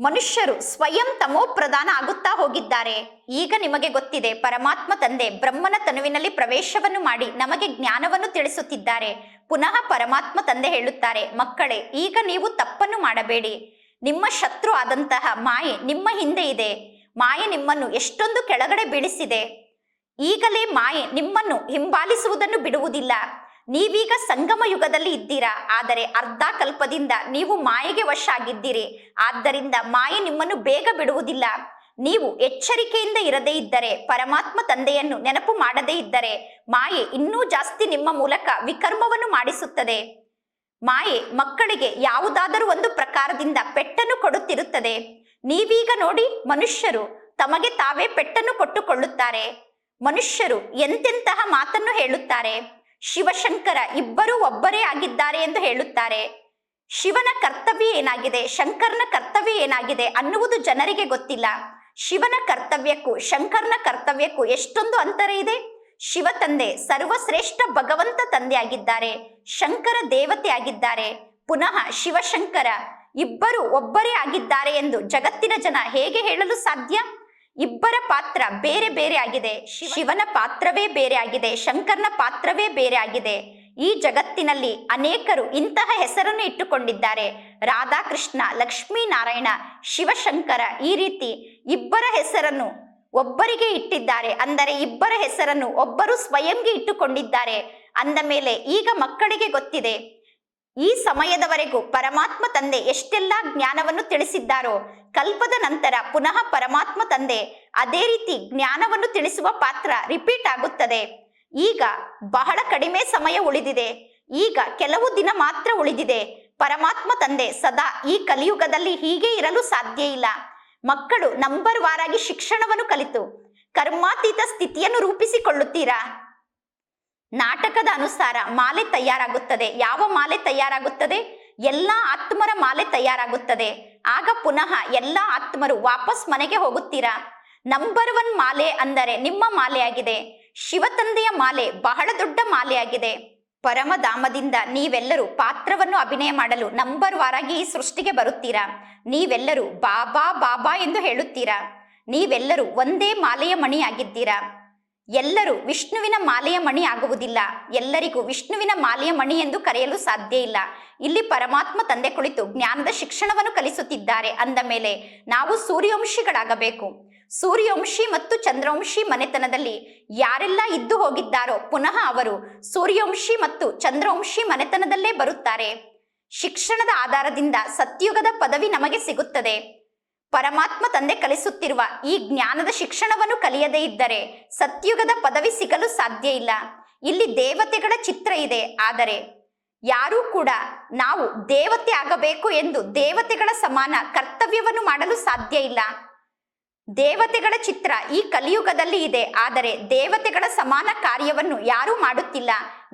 ಮನುಷ್ಯರು ಸ್ವಯಂ ತಮೋ ಪ್ರಧಾನ ಆಗುತ್ತಾ ಹೋಗಿದ್ದಾರೆ. ಈಗ ನಿಮಗೆ ಗೊತ್ತಿದೆ, ಪರಮಾತ್ಮ ತಂದೆ ಬ್ರಹ್ಮನ ತನುವಿನಲ್ಲಿ ಪ್ರವೇಶವನ್ನು ಮಾಡಿ ನಮಗೆ ಜ್ಞಾನವನ್ನು ತಿಳಿಸುತ್ತಿದ್ದಾರೆ. ಪುನಃ ಪರಮಾತ್ಮ ತಂದೆ ಹೇಳುತ್ತಾರೆ, ಮಕ್ಕಳೇ, ಈಗ ನೀವು ತಪ್ಪನ್ನು ಮಾಡಬೇಡಿ. ನಿಮ್ಮ ಶತ್ರು ಆದಂತಹ ಮಾಯೆ ನಿಮ್ಮ ಹಿಂದೆ ಇದೆ. ಮಾಯೆ ನಿಮ್ಮನ್ನು ಎಷ್ಟೊಂದು ಕೆಳಗಡೆ ಬೀಳಿಸಿದೆ. ಈಗಲೇ ಮಾಯೆ ನಿಮ್ಮನ್ನು ಹಿಂಬಾಲಿಸುವುದನ್ನು ಬಿಡುವುದಿಲ್ಲ. ನೀವೀಗ ಸಂಗಮ ಯುಗದಲ್ಲಿ ಇದ್ದೀರಾ. ಆದರೆ ಅರ್ಧ ಕಲ್ಪದಿಂದ ನೀವು ಮಾಯೆಗೆ ವಶ ಆಗಿದ್ದೀರಿ. ಆದ್ದರಿಂದ ಮಾಯೆ ನಿಮ್ಮನ್ನು ಬೇಗ ಬಿಡುವುದಿಲ್ಲ. ನೀವು ಎಚ್ಚರಿಕೆಯಿಂದ ಇರದೇ ಇದ್ದರೆ, ಪರಮಾತ್ಮ ತಂದೆಯನ್ನು ನೆನಪು ಮಾಡದೇ ಇದ್ದರೆ, ಮಾಯೆ ಇನ್ನೂ ಜಾಸ್ತಿ ನಿಮ್ಮ ಮೂಲಕ ವಿಕರ್ಮವನ್ನು ಮಾಡಿಸುತ್ತದೆ. ಮಾಯೆ ಮಕ್ಕಳಿಗೆ ಯಾವುದಾದರೂ ಒಂದು ಪ್ರಕಾರದಿಂದ ಪೆಟ್ಟನ್ನು ಕೊಡುತ್ತಿರುತ್ತದೆ. ನೀವೀಗ ನೋಡಿ ಮನುಷ್ಯರು ತಮಗೆ ತಾವೇ ಪೆಟ್ಟನ್ನು ಕೊಟ್ಟುಕೊಳ್ಳುತ್ತಾರೆ. ಮನುಷ್ಯರು ಎಂತೆಂತಹ ಮಾತನ್ನು ಹೇಳುತ್ತಾರೆ. ಶಿವಶಂಕರ ಇಬ್ಬರೂ ಒಬ್ಬರೇ ಆಗಿದ್ದಾರೆ ಎಂದು ಹೇಳುತ್ತಾರೆ. ಶಿವನ ಕರ್ತವ್ಯ ಏನಾಗಿದೆ? ಶಂಕರನ ಕರ್ತವ್ಯ ಏನಾಗಿದೆ ಅನ್ನುವುದು ಜನರಿಗೆ ಗೊತ್ತಿಲ್ಲ. ಶಿವನ ಕರ್ತವ್ಯಕ್ಕೂ ಶಂಕರನ ಕರ್ತವ್ಯಕ್ಕೂ ಎಷ್ಟೊಂದು ಅಂತರ ಇದೆ. ಶಿವ ತಂದೆ ಸರ್ವಶ್ರೇಷ್ಠ ಭಗವಂತ ತಂದೆಯಾಗಿದ್ದಾರೆ. ಶಂಕರ ದೇವತೆ ಆಗಿದ್ದಾರೆ ಪುನಃ ಶಿವಶಂಕರ ಇಬ್ಬರು ಒಬ್ಬರೇ ಆಗಿದ್ದಾರೆ ಎಂದು ಜಗತ್ತಿನ ಜನ ಹೇಗೆ ಹೇಳಲು ಸಾಧ್ಯ? ಇಬ್ಬರ ಪಾತ್ರ ಬೇರೆ ಬೇರೆ ಆಗಿದೆ. ಶಿವನ ಪಾತ್ರವೇ ಬೇರೆ ಆಗಿದೆ. ಶಂಕರನ ಪಾತ್ರವೇ ಬೇರೆ ಆಗಿದೆ. ಈ ಜಗತ್ತಿನಲ್ಲಿ ಅನೇಕರು ಇಂತಹ ಹೆಸರನ್ನು ಇಟ್ಟುಕೊಂಡಿದ್ದಾರೆ. ರಾಧಾಕೃಷ್ಣ, ಲಕ್ಷ್ಮೀನಾರಾಯಣ, ಶಿವಶಂಕರ ಈ ರೀತಿ ಇಬ್ಬರ ಹೆಸರನ್ನು ಒಬ್ಬರಿಗೆ ಇಟ್ಟಿದ್ದಾರೆ. ಅಂದರೆ ಇಬ್ಬರ ಹೆಸರನ್ನು ಒಬ್ಬರು ಸ್ವಯಂಗೆ ಇಟ್ಟುಕೊಂಡಿದ್ದಾರೆ. ಅಂದ ಮೇಲೆ ಈಗ ಮಕ್ಕಳಿಗೆ ಗೊತ್ತಿದೆ. ಈ ಸಮಯದವರೆಗೂ ಪರಮಾತ್ಮ ತಂದೆ ಎಷ್ಟೆಲ್ಲ ಜ್ಞಾನವನ್ನು ತಿಳಿಸಿದ್ದಾರೋ, ಕಲ್ಪದ ನಂತರ ಪುನಃ ಪರಮಾತ್ಮ ತಂದೆ ಅದೇ ರೀತಿ ಜ್ಞಾನವನ್ನು ತಿಳಿಸುವ ಪಾತ್ರ ರಿಪೀಟ್ ಆಗುತ್ತದೆ. ಈಗ ಬಹಳ ಕಡಿಮೆ ಸಮಯ ಉಳಿದಿದೆ. ಈಗ ಕೆಲವು ದಿನ ಮಾತ್ರ ಉಳಿದಿದೆ. ಪರಮಾತ್ಮ ತಂದೆ ಸದಾ ಈ ಕಲಿಯುಗದಲ್ಲಿ ಹೀಗೆ ಇರಲು ಸಾಧ್ಯ ಇಲ್ಲ. ಮಕ್ಕಳು ನಂಬರ್ ವಾರಾಗಿ ಶಿಕ್ಷಣವನ್ನು ಕಲಿತು, ಕರ್ಮಾತೀತ ಸ್ಥಿತಿಯನ್ನು ರೂಪಿಸಿಕೊಳ್ಳುತ್ತೀರಾ? ನಾಟಕದ ಅನುಸಾರ ಮಾಲೆ ತಯಾರಾಗುತ್ತದೆ. ಯಾವ ಮಾಲೆ ತಯಾರಾಗುತ್ತದೆ? ಎಲ್ಲ ಆತ್ಮರ ಮಾಲೆ ತಯಾರಾಗುತ್ತದೆ. ಆಗ ಪುನಃ ಎಲ್ಲ ಆತ್ಮರು ವಾಪಸ್ ಮನೆಗೆ ಹೋಗುತ್ತೀರಾ? ನಂಬರ್ ಒನ್ ಮಾಲೆ ಅಂದರೆ ನಿಮ್ಮ ಮಾಲೆಯಾಗಿದೆ. ಶಿವತಂದೆಯ ಮಾಲೆ ಬಹಳ ದೊಡ್ಡ ಮಾಲೆಯಾಗಿದೆ. ಪರಮಧಾಮದಿಂದ ನೀವೆಲ್ಲರೂ ಪಾತ್ರವನ್ನು ಅಭಿನಯ ಮಾಡಲು ನಂಬರ್ ವಾರಾಗಿ ಈ ಸೃಷ್ಟಿಗೆ ಬರುತ್ತೀರಾ? ನೀವೆಲ್ಲರೂ ಬಾಬಾ ಬಾಬಾ ಎಂದು ಹೇಳುತ್ತೀರಾ? ನೀವೆಲ್ಲರೂ ಒಂದೇ ಮಾಲೆಯ ಮಣಿಯಾಗಿದ್ದೀರಾ? ಎಲ್ಲರೂ ವಿಷ್ಣುವಿನ ಮಾಲೆಯ ಮಣಿ ಆಗುವುದಿಲ್ಲ. ಎಲ್ಲರಿಗೂ ವಿಷ್ಣುವಿನ ಮಾಲೆಯ ಮಣಿ ಎಂದು ಕರೆಯಲು ಸಾಧ್ಯ ಇಲ್ಲ. ಇಲ್ಲಿ ಪರಮಾತ್ಮ ತಂದೆ ಕುಳಿತು ಜ್ಞಾನದ ಶಿಕ್ಷಣವನ್ನು ಕಲಿಸುತ್ತಿದ್ದಾರೆ. ಅಂದ ಮೇಲೆ ನಾವು ಸೂರ್ಯವಂಶಿಗಳಾಗಬೇಕು ಸೂರ್ಯವಂಶಿ ಮತ್ತು ಚಂದ್ರವಂಶಿ ಮನೆತನದಲ್ಲಿ ಯಾರೆಲ್ಲ ಇದ್ದು ಹೋಗಿದ್ದಾರೋ ಪುನಃ ಅವರು ಸೂರ್ಯವಂಶಿ ಮತ್ತು ಚಂದ್ರವಂಶಿ ಮನೆತನದಲ್ಲೇ ಬರುತ್ತಾರೆ. ಶಿಕ್ಷಣದ ಆಧಾರದಿಂದ ಸತ್ಯುಗದ ಪದವಿ ನಮಗೆ ಸಿಗುತ್ತದೆ. ಪರಮಾತ್ಮ ತಂದೆ ಕಲಿಸುತ್ತಿರುವ ಈ ಜ್ಞಾನದ ಶಿಕ್ಷಣವನ್ನು ಕಲಿಯದೇ ಇದ್ದರೆ ಸತ್ಯುಗದ ಪದವಿ ಸಿಗಲು ಸಾಧ್ಯ ಇಲ್ಲ. ಇಲ್ಲಿ ದೇವತೆಗಳ ಚಿತ್ರ ಇದೆ. ಆದರೆ ಯಾರೂ ಕೂಡ ನಾವು ದೇವತೆ ಆಗಬೇಕು ಎಂದು ದೇವತೆಗಳ ಸಮಾನ ಕರ್ತವ್ಯವನ್ನು ಮಾಡಲು ಸಾಧ್ಯ ಇಲ್ಲ. ದೇವತೆಗಳ ಚಿತ್ರ ಈ ಕಲಿಯುಗದಲ್ಲಿ ಇದೆ. ಆದರೆ ದೇವತೆಗಳ ಸಮಾನ ಕಾರ್ಯವನ್ನು ಯಾರೂ ಮಾಡುತ್ತಿಲ್ಲ.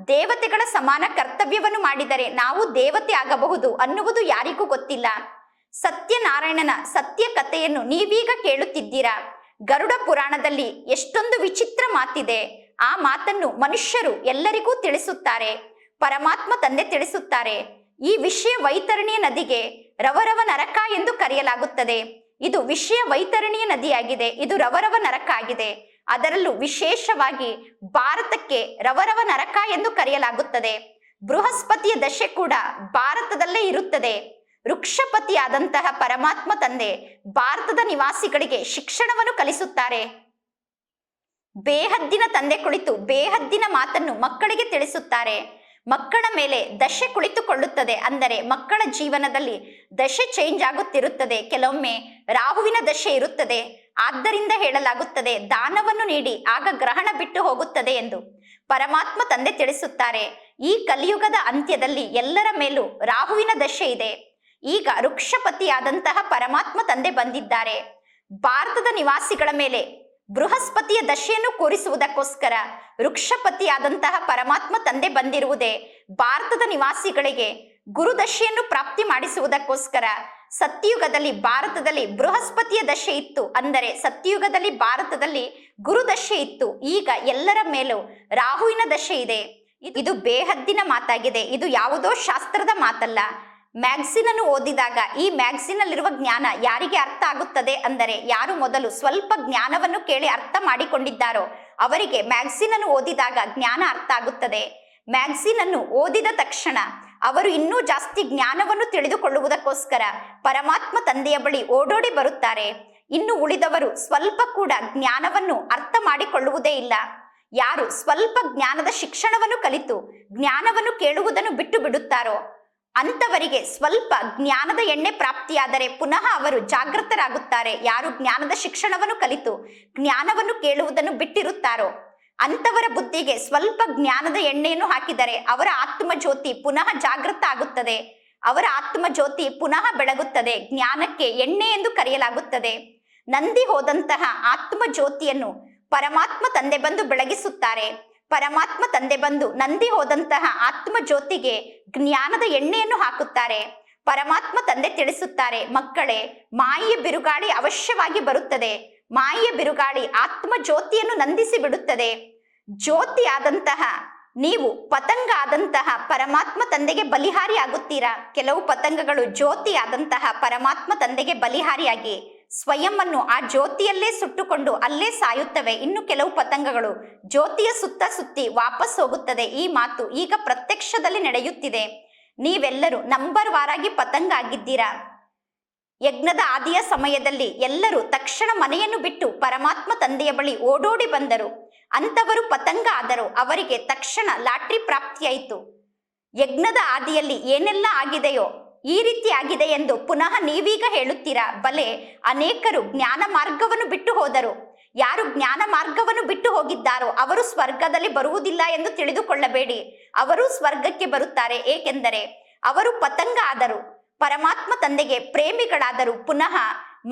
ದೇವತೆಗಳ ಸಮಾನ ಕರ್ತವ್ಯವನ್ನು ಮಾಡಿದರೆ ನಾವು ದೇವತೆ ಆಗಬಹುದು ಅನ್ನುವುದು ಯಾರಿಗೂ ಗೊತ್ತಿಲ್ಲ. ಸತ್ಯನಾರಾಯಣನ ಸತ್ಯ ಕಥೆಯನ್ನು ನೀವೀಗ ಕೇಳುತ್ತಿದ್ದೀರಾ? ಗರುಡ ಪುರಾಣದಲ್ಲಿ ಎಷ್ಟೊಂದು ವಿಚಿತ್ರ ಮಾತಿದೆ. ಆ ಮಾತನ್ನು ಮನುಷ್ಯರು ಎಲ್ಲರಿಗೂ ತಿಳಿಸುತ್ತಾರೆ. ಪರಮಾತ್ಮ ತಂದೆ ತಿಳಿಸುತ್ತಾರೆ. ಈ ವಿಷಯ ವೈತರಣಿಯ ನದಿಗೆ ರವರವ ನರಕ ಎಂದು ಕರೆಯಲಾಗುತ್ತದೆ. ಇದು ವಿಷಯ ವೈತರಣಿಯ ನದಿಯಾಗಿದೆ. ಇದು ರವರವ ನರಕ ಆಗಿದೆ. ಅದರಲ್ಲೂ ವಿಶೇಷವಾಗಿ ಭಾರತಕ್ಕೆ ರವರವ ನರಕ ಎಂದು ಕರೆಯಲಾಗುತ್ತದೆ. ಬೃಹಸ್ಪತಿಯ ದಶೆ ಕೂಡ ಭಾರತದಲ್ಲೇ ಇರುತ್ತದೆ. ವೃಕ್ಷಪತಿಯಾದಂತಹ ಪರಮಾತ್ಮ ತಂದೆ ಭಾರತದ ನಿವಾಸಿಗಳಿಗೆ ಶಿಕ್ಷಣವನ್ನು ಕಲಿಸುತ್ತಾರೆ. ಬೇಹದ್ದಿನ ತಂದೆ ಕುಳಿತು ಬೇಹದ್ದಿನ ಮಾತನ್ನು ಮಕ್ಕಳಿಗೆ ತಿಳಿಸುತ್ತಾರೆ. ಮಕ್ಕಳ ಮೇಲೆ ದಶೆ ಕುಳಿತುಕೊಳ್ಳುತ್ತದೆ ಅಂದರೆ ಮಕ್ಕಳ ಜೀವನದಲ್ಲಿ ದಶೆ ಚೇಂಜ್ ಆಗುತ್ತಿರುತ್ತದೆ. ಕೆಲವೊಮ್ಮೆ ರಾಹುವಿನ ದಶೆ ಇರುತ್ತದೆ. ಆದ್ದರಿಂದ ಹೇಳಲಾಗುತ್ತದೆ, ದಾನವನ್ನು ನೀಡಿ ಆಗ ಗ್ರಹಣ ಬಿಟ್ಟು ಹೋಗುತ್ತದೆ ಎಂದು ಪರಮಾತ್ಮ ತಂದೆ ತಿಳಿಸುತ್ತಾರೆ. ಈ ಕಲಿಯುಗದ ಅಂತ್ಯದಲ್ಲಿ ಎಲ್ಲರ ಮೇಲೂ ರಾಹುವಿನ ದಶೆ ಇದೆ. ಈಗ ವೃಕ್ಷಪತಿಯಾದಂತಹ ಪರಮಾತ್ಮ ತಂದೆ ಬಂದಿದ್ದಾರೆ. ಭಾರತದ ನಿವಾಸಿಗಳ ಮೇಲೆ ಬೃಹಸ್ಪತಿಯ ದಶೆಯನ್ನು ಕೂರಿಸುವುದಕ್ಕೋಸ್ಕರ ವೃಕ್ಷಪತಿಯಾದಂತಹ ಪರಮಾತ್ಮ ತಂದೆ ಬಂದಿರುವುದೇ ಭಾರತದ ನಿವಾಸಿಗಳಿಗೆ ಗುರುದಶೆಯನ್ನು ಪ್ರಾಪ್ತಿ ಮಾಡಿಸುವುದಕ್ಕೋಸ್ಕರ ಸತ್ಯಯುಗದಲ್ಲಿ ಭಾರತದಲ್ಲಿ ಬೃಹಸ್ಪತಿಯ ದಶೆ ಇತ್ತು ಅಂದರೆ ಸತ್ಯಯುಗದಲ್ಲಿ ಭಾರತದಲ್ಲಿ ಗುರು ದಶೆ ಇತ್ತು. ಈಗ ಎಲ್ಲರ ಮೇಲೂ ರಾಹುವಿನ ದಶೆ ಇದೆ. ಇದು ಬೇಹದ್ದಿನ ಮಾತಾಗಿದೆ. ಇದು ಯಾವುದೋ ಶಾಸ್ತ್ರದ ಮಾತಲ್ಲ. ಮ್ಯಾಗ್ಸಿನ್ ಅನ್ನು ಓದಿದಾಗ ಈ ಮ್ಯಾಗ್ಸಿನ್ ಅಲ್ಲಿರುವ ಜ್ಞಾನ ಯಾರಿಗೆ ಅರ್ಥ ಆಗುತ್ತದೆ ಅಂದರೆ ಯಾರು ಮೊದಲು ಸ್ವಲ್ಪ ಜ್ಞಾನವನ್ನು ಕೇಳಿ ಅರ್ಥ ಮಾಡಿಕೊಂಡಿದ್ದಾರೋ ಅವರಿಗೆ ಮ್ಯಾಗ್ಸಿನ್ ಅನ್ನು ಓದಿದಾಗ ಜ್ಞಾನ ಅರ್ಥ ಆಗುತ್ತದೆ. ಮ್ಯಾಗ್ಸಿನ್ ಅನ್ನು ಓದಿದ ತಕ್ಷಣ ಅವರು ಇನ್ನೂ ಜಾಸ್ತಿ ಜ್ಞಾನವನ್ನು ತಿಳಿದುಕೊಳ್ಳುವುದಕ್ಕೋಸ್ಕರ ಪರಮಾತ್ಮ ತಂದೆಯ ಬಳಿ ಓಡೋಡಿ ಬರುತ್ತಾರೆ. ಇನ್ನು ಉಳಿದವರು ಸ್ವಲ್ಪ ಕೂಡ ಜ್ಞಾನವನ್ನು ಅರ್ಥ ಮಾಡಿಕೊಳ್ಳುವುದೇ ಇಲ್ಲ. ಯಾರು ಸ್ವಲ್ಪ ಜ್ಞಾನದ ಶಿಕ್ಷಣವನ್ನು ಕಲಿತು ಜ್ಞಾನವನ್ನು ಕೇಳುವುದನ್ನು ಬಿಟ್ಟು ಬಿಡುತ್ತಾರೋ ಅಂಥವರಿಗೆ ಸ್ವಲ್ಪ ಜ್ಞಾನದ ಎಣ್ಣೆ ಪ್ರಾಪ್ತಿಯಾದರೆ ಪುನಃ ಅವರು ಜಾಗೃತರಾಗುತ್ತಾರೆ. ಯಾರು ಜ್ಞಾನದ ಶಿಕ್ಷಣವನ್ನು ಕಲಿತು ಜ್ಞಾನವನ್ನು ಕೇಳುವುದನ್ನು ಬಿಟ್ಟಿರುತ್ತಾರೋ? ಅಂತವರ ಬುದ್ಧಿಗೆ ಸ್ವಲ್ಪ ಜ್ಞಾನದ ಎಣ್ಣೆಯನ್ನು ಹಾಕಿದರೆ ಅವರ ಆತ್ಮ ಜ್ಯೋತಿ ಪುನಃ ಜಾಗೃತ ಆಗುತ್ತದೆ. ಅವರ ಆತ್ಮ ಜ್ಯೋತಿ ಪುನಃ ಬೆಳಗುತ್ತದೆ. ಜ್ಞಾನಕ್ಕೆ ಎಣ್ಣೆ ಎಂದು ಕರೆಯಲಾಗುತ್ತದೆ. ನಂದಿ ಹೋದಂತಹ ಆತ್ಮ ಜ್ಯೋತಿಯನ್ನು ಪರಮಾತ್ಮ ತಂದೆ ಬಂದು ಬೆಳಗಿಸುತ್ತಾರೆ. ಪರಮಾತ್ಮ ತಂದೆ ಬಂದು ನಂದಿ ಹೋದಂತಹ ಆತ್ಮ ಜ್ಯೋತಿಗೆ ಜ್ಞಾನದ ಎಣ್ಣೆಯನ್ನು ಹಾಕುತ್ತಾರೆ. ಪರಮಾತ್ಮ ತಂದೆ ತಿಳಿಸುತ್ತಾರೆ, ಮಕ್ಕಳೇ, ಮಾಯಿಯ ಬಿರುಗಾಳಿ ಅವಶ್ಯವಾಗಿ ಬರುತ್ತದೆ. ಮಾಯಿಯ ಬಿರುಗಾಳಿ ಆತ್ಮ ಜ್ಯೋತಿಯನ್ನು ನಂದಿಸಿ ಬಿಡುತ್ತದೆ. ಜ್ಯೋತಿ ಆದಂತಹ ನೀವು ಪತಂಗ ಆದಂತಹ ಪರಮಾತ್ಮ ತಂದೆಗೆ ಬಲಿಹಾರಿ ಆಗುತ್ತೀರಾ ಕೆಲವು ಪತಂಗಗಳು ಜ್ಯೋತಿ ಆದಂತಹ ಪರಮಾತ್ಮ ತಂದೆಗೆ ಬಲಿಹಾರಿಯಾಗಿ ಸ್ವಯಂ ಅನ್ನು ಆ ಜ್ಯೋತಿಯಲ್ಲೇ ಸುಟ್ಟುಕೊಂಡು ಅಲ್ಲೇ ಸಾಯುತ್ತವೆ. ಇನ್ನು ಕೆಲವು ಪತಂಗಗಳು ಜ್ಯೋತಿಯ ಸುತ್ತ ಸುತ್ತಿ ವಾಪಸ್ ಹೋಗುತ್ತದೆ. ಈ ಮಾತು ಈಗ ಪ್ರತ್ಯಕ್ಷದಲ್ಲಿ ನಡೆಯುತ್ತಿದೆ. ನೀವೆಲ್ಲರೂ ನಂಬರ್ ವಾರಾಗಿ ಪತಂಗ ಆಗಿದ್ದೀರಾ? ಯಜ್ಞದ ಆದಿಯ ಸಮಯದಲ್ಲಿ ಎಲ್ಲರೂ ತಕ್ಷಣ ಮನೆಯನ್ನು ಬಿಟ್ಟು ಪರಮಾತ್ಮ ತಂದೆಯ ಬಳಿ ಓಡೋಡಿ ಬಂದರು. ಅಂಥವರು ಪತಂಗ ಆದರು. ಅವರಿಗೆ ತಕ್ಷಣ ಲಾಟ್ರಿ ಪ್ರಾಪ್ತಿಯಾಯಿತು. ಯಜ್ಞದ ಆದಿಯಲ್ಲಿ ಏನೆಲ್ಲ ಆಗಿದೆಯೋ ಈ ರೀತಿ ಆಗಿದೆ ಎಂದು ಪುನಃ ನೀವೀಗ ಹೇಳುತ್ತೀರಾ? ಬಲೆ, ಅನೇಕರು ಜ್ಞಾನ ಮಾರ್ಗವನ್ನು ಬಿಟ್ಟು ಹೋದರು. ಯಾರು ಜ್ಞಾನ ಮಾರ್ಗವನ್ನು ಬಿಟ್ಟು ಹೋಗಿದ್ದಾರೋ ಅವರು ಸ್ವರ್ಗದಲ್ಲಿ ಬರುವುದಿಲ್ಲ ಎಂದು ತಿಳಿದುಕೊಳ್ಳಬೇಡಿ. ಅವರು ಸ್ವರ್ಗಕ್ಕೆ ಬರುತ್ತಾರೆ, ಏಕೆಂದರೆ ಅವರು ಪತಂಗ ಆದರು. ಪರಮಾತ್ಮ ತಂದೆಗೆ ಪ್ರೇಮಿಗಳಾದರು. ಪುನಃ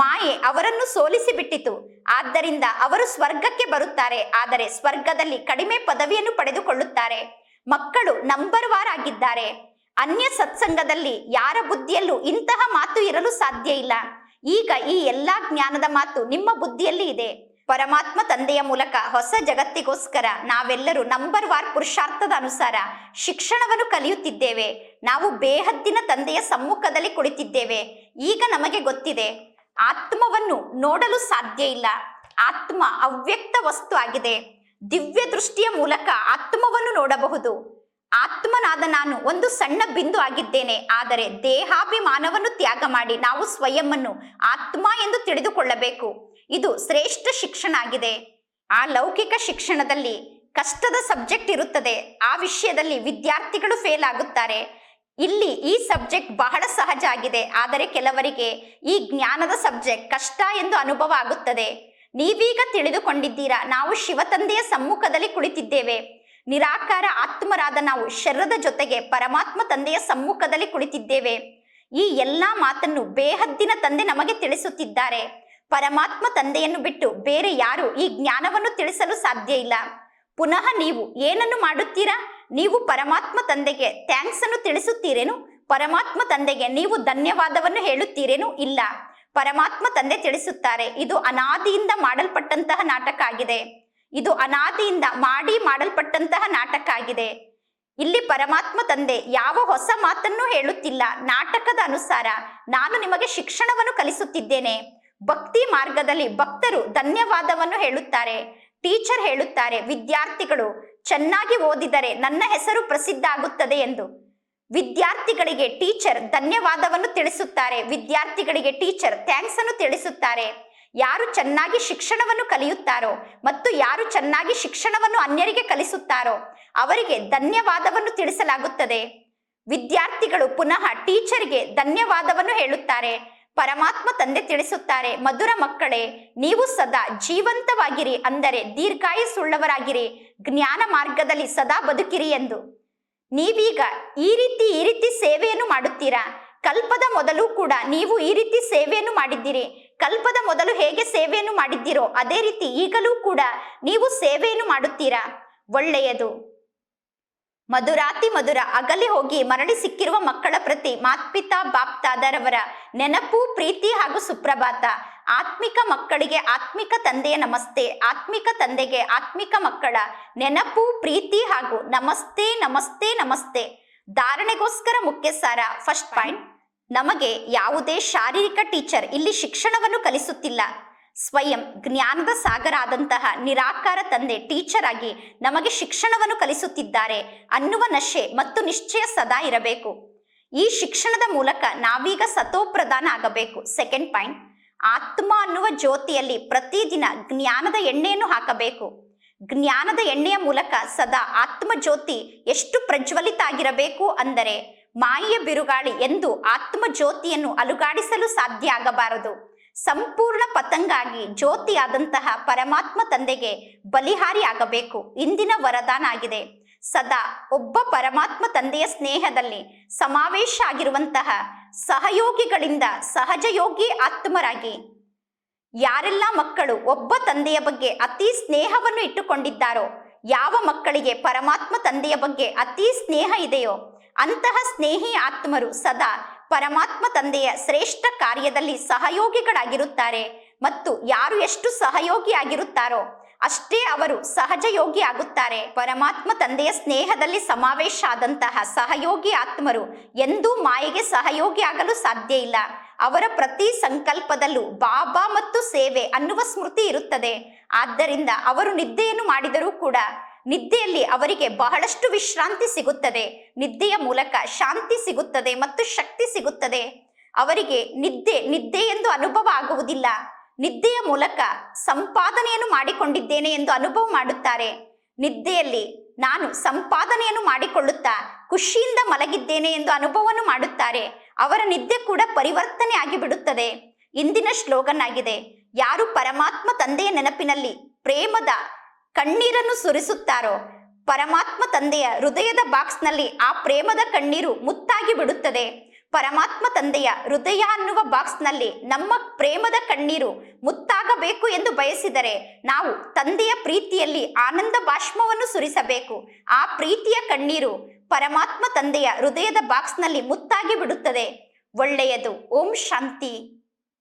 ಮಾಯೆ ಅವರನ್ನು ಸೋಲಿಸಿ ಬಿಟ್ಟಿತು ಆದ್ದರಿಂದ ಅವರು ಸ್ವರ್ಗಕ್ಕೆ ಬರುತ್ತಾರೆ, ಆದರೆ ಸ್ವರ್ಗದಲ್ಲಿ ಕಡಿಮೆ ಪದವಿಯನ್ನು ಪಡೆದುಕೊಳ್ಳುತ್ತಾರೆ. ಮಕ್ಕಳು ನಂಬರ್ ವಾರ್ ಆಗಿದ್ದಾರೆ ಅನ್ಯ ಸತ್ಸಂಗದಲ್ಲಿ ಯಾರ ಬುದ್ಧಿಯಲ್ಲೂ ಇಂತಹ ಮಾತು ಇರಲು ಸಾಧ್ಯ ಇಲ್ಲ. ಈಗ ಈ ಎಲ್ಲಾ ಜ್ಞಾನದ ಮಾತು ನಿಮ್ಮ ಬುದ್ಧಿಯಲ್ಲಿ ಇದೆ. ಪರಮಾತ್ಮ ತಂದೆಯ ಮೂಲಕ ಹೊಸ ಜಗತ್ತಿಗೋಸ್ಕರ ನಾವೆಲ್ಲರೂ ನಂಬರ್ ವಾರ್ ಪುರುಷಾರ್ಥದ ಅನುಸಾರ ಶಿಕ್ಷಣವನ್ನು ಕಲಿಯುತ್ತಿದ್ದೇವೆ. ನಾವು ಬೇಹದ್ದಿನ ತಂದೆಯ ಸಮ್ಮುಖದಲ್ಲಿ ಕುಳಿತಿದ್ದೇವೆ. ಈಗ ನಮಗೆ ಗೊತ್ತಿದೆ, ಆತ್ಮವನ್ನು ನೋಡಲು ಸಾಧ್ಯ ಇಲ್ಲ. ಆತ್ಮ ಅವ್ಯಕ್ತ ವಸ್ತು ಆಗಿದೆ. ದಿವ್ಯ ದೃಷ್ಟಿಯ ಮೂಲಕ ಆತ್ಮವನ್ನು ನೋಡಬಹುದು. ಆತ್ಮನಾದ ನಾನು ಒಂದು ಸಣ್ಣ ಬಿಂದು ಆಗಿದ್ದೇನೆ, ಆದರೆ ದೇಹಾಭಿಮಾನವನ್ನು ತ್ಯಾಗ ಮಾಡಿ ನಾವು ಸ್ವಯಂವನ್ನು ಆತ್ಮ ಎಂದು ತಿಳಿದುಕೊಳ್ಳಬೇಕು. ಇದು ಶ್ರೇಷ್ಠ ಶಿಕ್ಷಣ ಆಗಿದೆ ಆ ಲೌಕಿಕ ಶಿಕ್ಷಣದಲ್ಲಿ ಕಷ್ಟದ ಸಬ್ಜೆಕ್ಟ್ ಇರುತ್ತದೆ. ಆ ವಿಷಯದಲ್ಲಿ ವಿದ್ಯಾರ್ಥಿಗಳು ಫೇಲ್ ಆಗುತ್ತಾರೆ. ಇಲ್ಲಿ ಈ ಸಬ್ಜೆಕ್ಟ್ ಬಹಳ ಸಹಜ ಆಗಿದೆ, ಆದರೆ ಕೆಲವರಿಗೆ ಈ ಜ್ಞಾನದ ಸಬ್ಜೆಕ್ಟ್ ಕಷ್ಟ ಎಂದು ಅನುಭವ ಆಗುತ್ತದೆ. ನೀವೀಗ ತಿಳಿದುಕೊಂಡಿದ್ದೀರಾ, ನಾವು ಶಿವತಂದೆಯ ಸಮ್ಮುಖದಲ್ಲಿ ಕುಳಿತಿದ್ದೇವೆ. ನಿರಾಕಾರ ಆತ್ಮರಾದ ನಾವು ಶರದ ಜೊತೆಗೆ ಪರಮಾತ್ಮ ತಂದೆಯ ಸಮ್ಮುಖದಲ್ಲಿ ಕುಳಿತಿದ್ದೇವೆ. ಈ ಎಲ್ಲಾ ಮಾತನ್ನು ಬೇಹದ್ದಿನ ತಂದೆ ನಮಗೆ ತಿಳಿಸುತ್ತಿದ್ದಾರೆ. ಪರಮಾತ್ಮ ತಂದೆಯನ್ನು ಬಿಟ್ಟು ಬೇರೆ ಯಾರು ಈ ಜ್ಞಾನವನ್ನು ತಿಳಿಸಲು ಸಾಧ್ಯ ಇಲ್ಲ. ಪುನಃ ನೀವು ಏನನ್ನು ಮಾಡುತ್ತೀರಾ? ನೀವು ಪರಮಾತ್ಮ ತಂದೆಗೆ ಥ್ಯಾಂಕ್ಸ್ ಅನ್ನು ತಿಳಿಸುತ್ತೀರೇನು? ಪರಮಾತ್ಮ ತಂದೆಗೆ ನೀವು ಧನ್ಯವಾದವನ್ನು ಹೇಳುತ್ತೀರೇನು? ಇಲ್ಲ. ಪರಮಾತ್ಮ ತಂದೆ ತಿಳಿಸುತ್ತಾರೆ, ಇದು ಅನಾದಿಯಿಂದ ಮಾಡಲ್ಪಟ್ಟಂತಹ ನಾಟಕ ಆಗಿದೆ. ಇದು ಅನಾದಿಯಿಂದ ಮಾಡಿ ಮಾಡಲ್ಪಟ್ಟಂತಹ ನಾಟಕ ಆಗಿದೆ ಇಲ್ಲಿ ಪರಮಾತ್ಮ ತಂದೆ ಯಾವ ಹೊಸ ಮಾತನ್ನು ಹೇಳುತ್ತಿಲ್ಲ. ನಾಟಕದ ಅನುಸಾರ ನಾನು ನಿಮಗೆ ಶಿಕ್ಷಣವನ್ನು ಕಲಿಸುತ್ತಿದ್ದೇನೆ. ಭಕ್ತಿ ಮಾರ್ಗದಲ್ಲಿ ಭಕ್ತರು ಧನ್ಯವಾದವನ್ನು ಹೇಳುತ್ತಾರೆ. ಟೀಚರ್ ಹೇಳುತ್ತಾರೆ, ವಿದ್ಯಾರ್ಥಿಗಳು, ಚೆನ್ನಾಗಿ ಓದಿದರೆ ನನ್ನ ಹೆಸರು ಪ್ರಸಿದ್ಧ ಆಗುತ್ತದೆ ಎಂದು. ವಿದ್ಯಾರ್ಥಿಗಳಿಗೆ ಟೀಚರ್ ಧನ್ಯವಾದವನ್ನು ತಿಳಿಸುತ್ತಾರೆ. ವಿದ್ಯಾರ್ಥಿಗಳಿಗೆ ಟೀಚರ್ ಥ್ಯಾಂಕ್ಸ್ ಅನ್ನು ತಿಳಿಸುತ್ತಾರೆ. ಯಾರು ಚೆನ್ನಾಗಿ ಶಿಕ್ಷಣವನ್ನು ಕಲಿಯುತ್ತಾರೋ ಮತ್ತು ಯಾರು ಚೆನ್ನಾಗಿ ಶಿಕ್ಷಣವನ್ನು ಅನ್ಯರಿಗೆ ಕಲಿಸುತ್ತಾರೋ ಅವರಿಗೆ ಧನ್ಯವಾದವನ್ನು ತಿಳಿಸಲಾಗುತ್ತದೆ. ವಿದ್ಯಾರ್ಥಿಗಳು ಪುನಃ ಟೀಚರ್ಗೆ ಧನ್ಯವಾದವನ್ನು ಹೇಳುತ್ತಾರೆ. ಪರಮಾತ್ಮ ತಂದೆ ತಿಳಿಸುತ್ತಾರೆ, ಮಧುರ ಮಕ್ಕಳೇ, ನೀವು ಸದಾ ಜೀವಂತವಾಗಿರಿ ಅಂದರೆ ದೀರ್ಘಾಯುಸುಳ್ಳವರಾಗಿರಿ ಜ್ಞಾನ ಮಾರ್ಗದಲ್ಲಿ ಸದಾ ಬದುಕಿರಿ ಎಂದು. ನೀವೀಗ ಈ ರೀತಿ ಈ ರೀತಿ ಸೇವೆಯನ್ನು ಮಾಡುತ್ತೀರಾ? ಕಲ್ಪದ ಮೊದಲು ಕೂಡ ನೀವು ಈ ರೀತಿ ಸೇವೆಯನ್ನು ಮಾಡಿದ್ದೀರಿ. ಕಲ್ಪದ ಮೊದಲು ಹೇಗೆ ಸೇವೆಯನ್ನು ಮಾಡಿದ್ದೀರೋ ಅದೇ ರೀತಿ ಈಗಲೂ ಕೂಡ ನೀವು ಸೇವೆಯನ್ನು ಮಾಡುತ್ತೀರಾ? ಒಳ್ಳೆಯದು. ಮಧುರಾತಿ ಮಧುರ ಅಗಲಿ ಹೋಗಿ ಮರಳಿ ಸಿಕ್ಕಿರುವ ಮಕ್ಕಳ ಪ್ರತಿ ಮಾತ್ಪಿತಾ ಬಾಪ್ತಾದರವರ ನೆನಪು, ಪ್ರೀತಿ ಹಾಗೂ ಸುಪ್ರಭಾತ. ಆತ್ಮಿಕ ಮಕ್ಕಳಿಗೆ ಆತ್ಮಿಕ ತಂದೆಯ ನಮಸ್ತೆ, ಆತ್ಮಿಕ ತಂದೆಗೆ ಆತ್ಮಿಕ ಮಕ್ಕಳ ನೆನಪು, ಪ್ರೀತಿ ಹಾಗೂ ನಮಸ್ತೆ ನಮಸ್ತೆ ನಮಸ್ತೆ. ಧಾರಣೆಗೋಸ್ಕರ ಮುಖ್ಯ ಸಾರ ಫಸ್ಟ್ ಪಾಯಿಂಟ್. ನಮಗೆ ಯಾವುದೇ ಶಾರೀರಿಕ ಟೀಚರ್ ಇಲ್ಲಿ ಶಿಕ್ಷಣವನ್ನು ಕಲಿಸುತ್ತಿಲ್ಲ. ಸ್ವಯಂ ಜ್ಞಾನದ ಸಾಗರ ಆದಂತಹ ನಿರಾಕಾರ ತಂದೆ ಟೀಚರ್ ಆಗಿ ನಮಗೆ ಶಿಕ್ಷಣವನ್ನು ಕಲಿಸುತ್ತಿದ್ದಾರೆ ಅನ್ನುವ ನಶೆ ಮತ್ತು ನಿಶ್ಚಯ ಸದಾ ಇರಬೇಕು. ಈ ಶಿಕ್ಷಣದ ಮೂಲಕ ನಾವೀಗ ಸತೋಪ್ರಧಾನ ಆಗಬೇಕು. ಸೆಕೆಂಡ್ ಪಾಯಿಂಟ್ ಆತ್ಮ ಅನ್ನುವ ಜ್ಯೋತಿಯಲ್ಲಿ ಪ್ರತಿದಿನ ಜ್ಞಾನದ ಎಣ್ಣೆಯನ್ನು ಹಾಕಬೇಕು. ಜ್ಞಾನದ ಎಣ್ಣೆಯ ಮೂಲಕ ಸದಾ ಆತ್ಮ ಜ್ಯೋತಿ ಎಷ್ಟು ಪ್ರಜ್ವಲಿತ ಆಗಿರಬೇಕು ಅಂದರೆ ಮಾಯೆಯ ಬಿರುಗಾಳಿ ಎಂದು ಆತ್ಮ ಜ್ಯೋತಿಯನ್ನು ಅಲುಗಾಡಿಸಲು ಸಾಧ್ಯ ಆಗಬಾರದು. ಸಂಪೂರ್ಣ ಪತಂಗಾಗಿ ಜ್ಯೋತಿಯಾದಂತಹ ಪರಮಾತ್ಮ ತಂದೆಗೆ ಬಲಿಹಾರಿ ಆಗಬೇಕು. ಇಂದಿನ ವರದಾನ ಆಗಿದೆ. ಸದಾ ಒಬ್ಬ ಪರಮಾತ್ಮ ತಂದೆಯ ಸ್ನೇಹದಲ್ಲಿ ಸಮಾವೇಶ ಆಗಿರುವಂತಹ ಸಹಯೋಗಿಗಳಿಂದ ಸಹಜಯೋಗಿ ಆತ್ಮರಾಗಿ. ಯಾರೆಲ್ಲ ಮಕ್ಕಳು ಒಬ್ಬ ತಂದೆಯ ಬಗ್ಗೆ ಅತಿ ಸ್ನೇಹವನ್ನು ಇಟ್ಟುಕೊಂಡಿದ್ದಾರೋ, ಯಾವ ಮಕ್ಕಳಿಗೆ ಪರಮಾತ್ಮ ತಂದೆಯ ಬಗ್ಗೆ ಅತಿ ಸ್ನೇಹ ಇದೆಯೋ ಅಂತಹ ಸ್ನೇಹಿ ಆತ್ಮರು ಸದಾ ಪರಮಾತ್ಮ ತಂದೆಯ ಶ್ರೇಷ್ಠ ಕಾರ್ಯದಲ್ಲಿ ಸಹಯೋಗಿಗಳಾಗಿರುತ್ತಾರೆ. ಮತ್ತು ಯಾರು ಎಷ್ಟು ಸಹಯೋಗಿ ಆಗಿರುತ್ತಾರೋ ಅಷ್ಟೇ ಅವರು ಸಹಜ ಯೋಗಿ ಆಗುತ್ತಾರೆ. ಪರಮಾತ್ಮ ತಂದೆಯ ಸ್ನೇಹದಲ್ಲಿ ಸಮಾವೇಶ ಆದಂತಹ ಸಹಯೋಗಿ ಆತ್ಮರು ಎಂದೂ ಮಾಯೆಗೆ ಸಹಯೋಗಿ ಆಗಲು ಸಾಧ್ಯ ಇಲ್ಲ. ಅವರ ಪ್ರತಿ ಸಂಕಲ್ಪದಲ್ಲೂ ಬಾಬಾ ಮತ್ತು ಸೇವೆ ಅನ್ನುವ ಸ್ಮೃತಿ ಇರುತ್ತದೆ. ಆದ್ದರಿಂದ ಅವರು ನಿದ್ದೆಯನ್ನು ಮಾಡಿದರೂ ಕೂಡ ನಿದ್ದೆಯಲ್ಲಿ ಅವರಿಗೆ ಬಹಳಷ್ಟು ವಿಶ್ರಾಂತಿ ಸಿಗುತ್ತದೆ. ನಿದ್ದೆಯ ಮೂಲಕ ಶಾಂತಿ ಸಿಗುತ್ತದೆ ಮತ್ತು ಶಕ್ತಿ ಸಿಗುತ್ತದೆ. ಅವರಿಗೆ ನಿದ್ದೆ ನಿದ್ದೆ ಎಂದು ಅನುಭವ ಆಗುವುದಿಲ್ಲ. ನಿದ್ದೆಯ ಮೂಲಕ ಸಂಪಾದನೆಯನ್ನು ಮಾಡಿಕೊಂಡಿದ್ದೇನೆ ಎಂದು ಅನುಭವ ಮಾಡುತ್ತಾರೆ. ನಿದ್ದೆಯಲ್ಲಿ ನಾನು ಸಂಪಾದನೆಯನ್ನು ಮಾಡಿಕೊಳ್ಳುತ್ತಾ ಖುಷಿಯಿಂದ ಮಲಗಿದ್ದೇನೆ ಎಂದು ಅನುಭವವನ್ನು ಮಾಡುತ್ತಾರೆ. ಅವರ ನಿದ್ದೆ ಕೂಡ ಪರಿವರ್ತನೆ ಆಗಿಬಿಡುತ್ತದೆ. ಇಂದಿನ ಶ್ಲೋಗನ್ ಆಗಿದೆ ಯಾರು ಪರಮಾತ್ಮ ತಂದೆಯ ನೆನಪಿನಲ್ಲಿ ಪ್ರೇಮದ ಕಣ್ಣೀರನ್ನು ಸುರಿಸುತ್ತಾರೋ? ಪರಮಾತ್ಮ ತಂದೆಯ ಹೃದಯದ ಬಾಕ್ಸ್ನಲ್ಲಿ ಆ ಪ್ರೇಮದ ಕಣ್ಣೀರು ಮುತ್ತಾಗಿ ಬಿಡುತ್ತದೆ. ಪರಮಾತ್ಮ ತಂದೆಯ ಹೃದಯ ಅನ್ನುವ ಬಾಕ್ಸ್ನಲ್ಲಿ ನಮ್ಮ ಪ್ರೇಮದ ಕಣ್ಣೀರು ಮುತ್ತಾಗಬೇಕು ಎಂದು ಬಯಸಿದರೆ ನಾವು ತಂದೆಯ ಪ್ರೀತಿಯಲ್ಲಿ ಆನಂದ ಬಾಷ್ಮವನ್ನು ಸುರಿಸಬೇಕು. ಆ ಪ್ರೀತಿಯ ಕಣ್ಣೀರು ಪರಮಾತ್ಮ ತಂದೆಯ ಹೃದಯದ ಬಾಕ್ಸ್ನಲ್ಲಿ ಮುತ್ತಾಗಿ ಬಿಡುತ್ತದೆ. ಒಳ್ಳೆಯದು. ಓಂ ಶಾಂತಿ.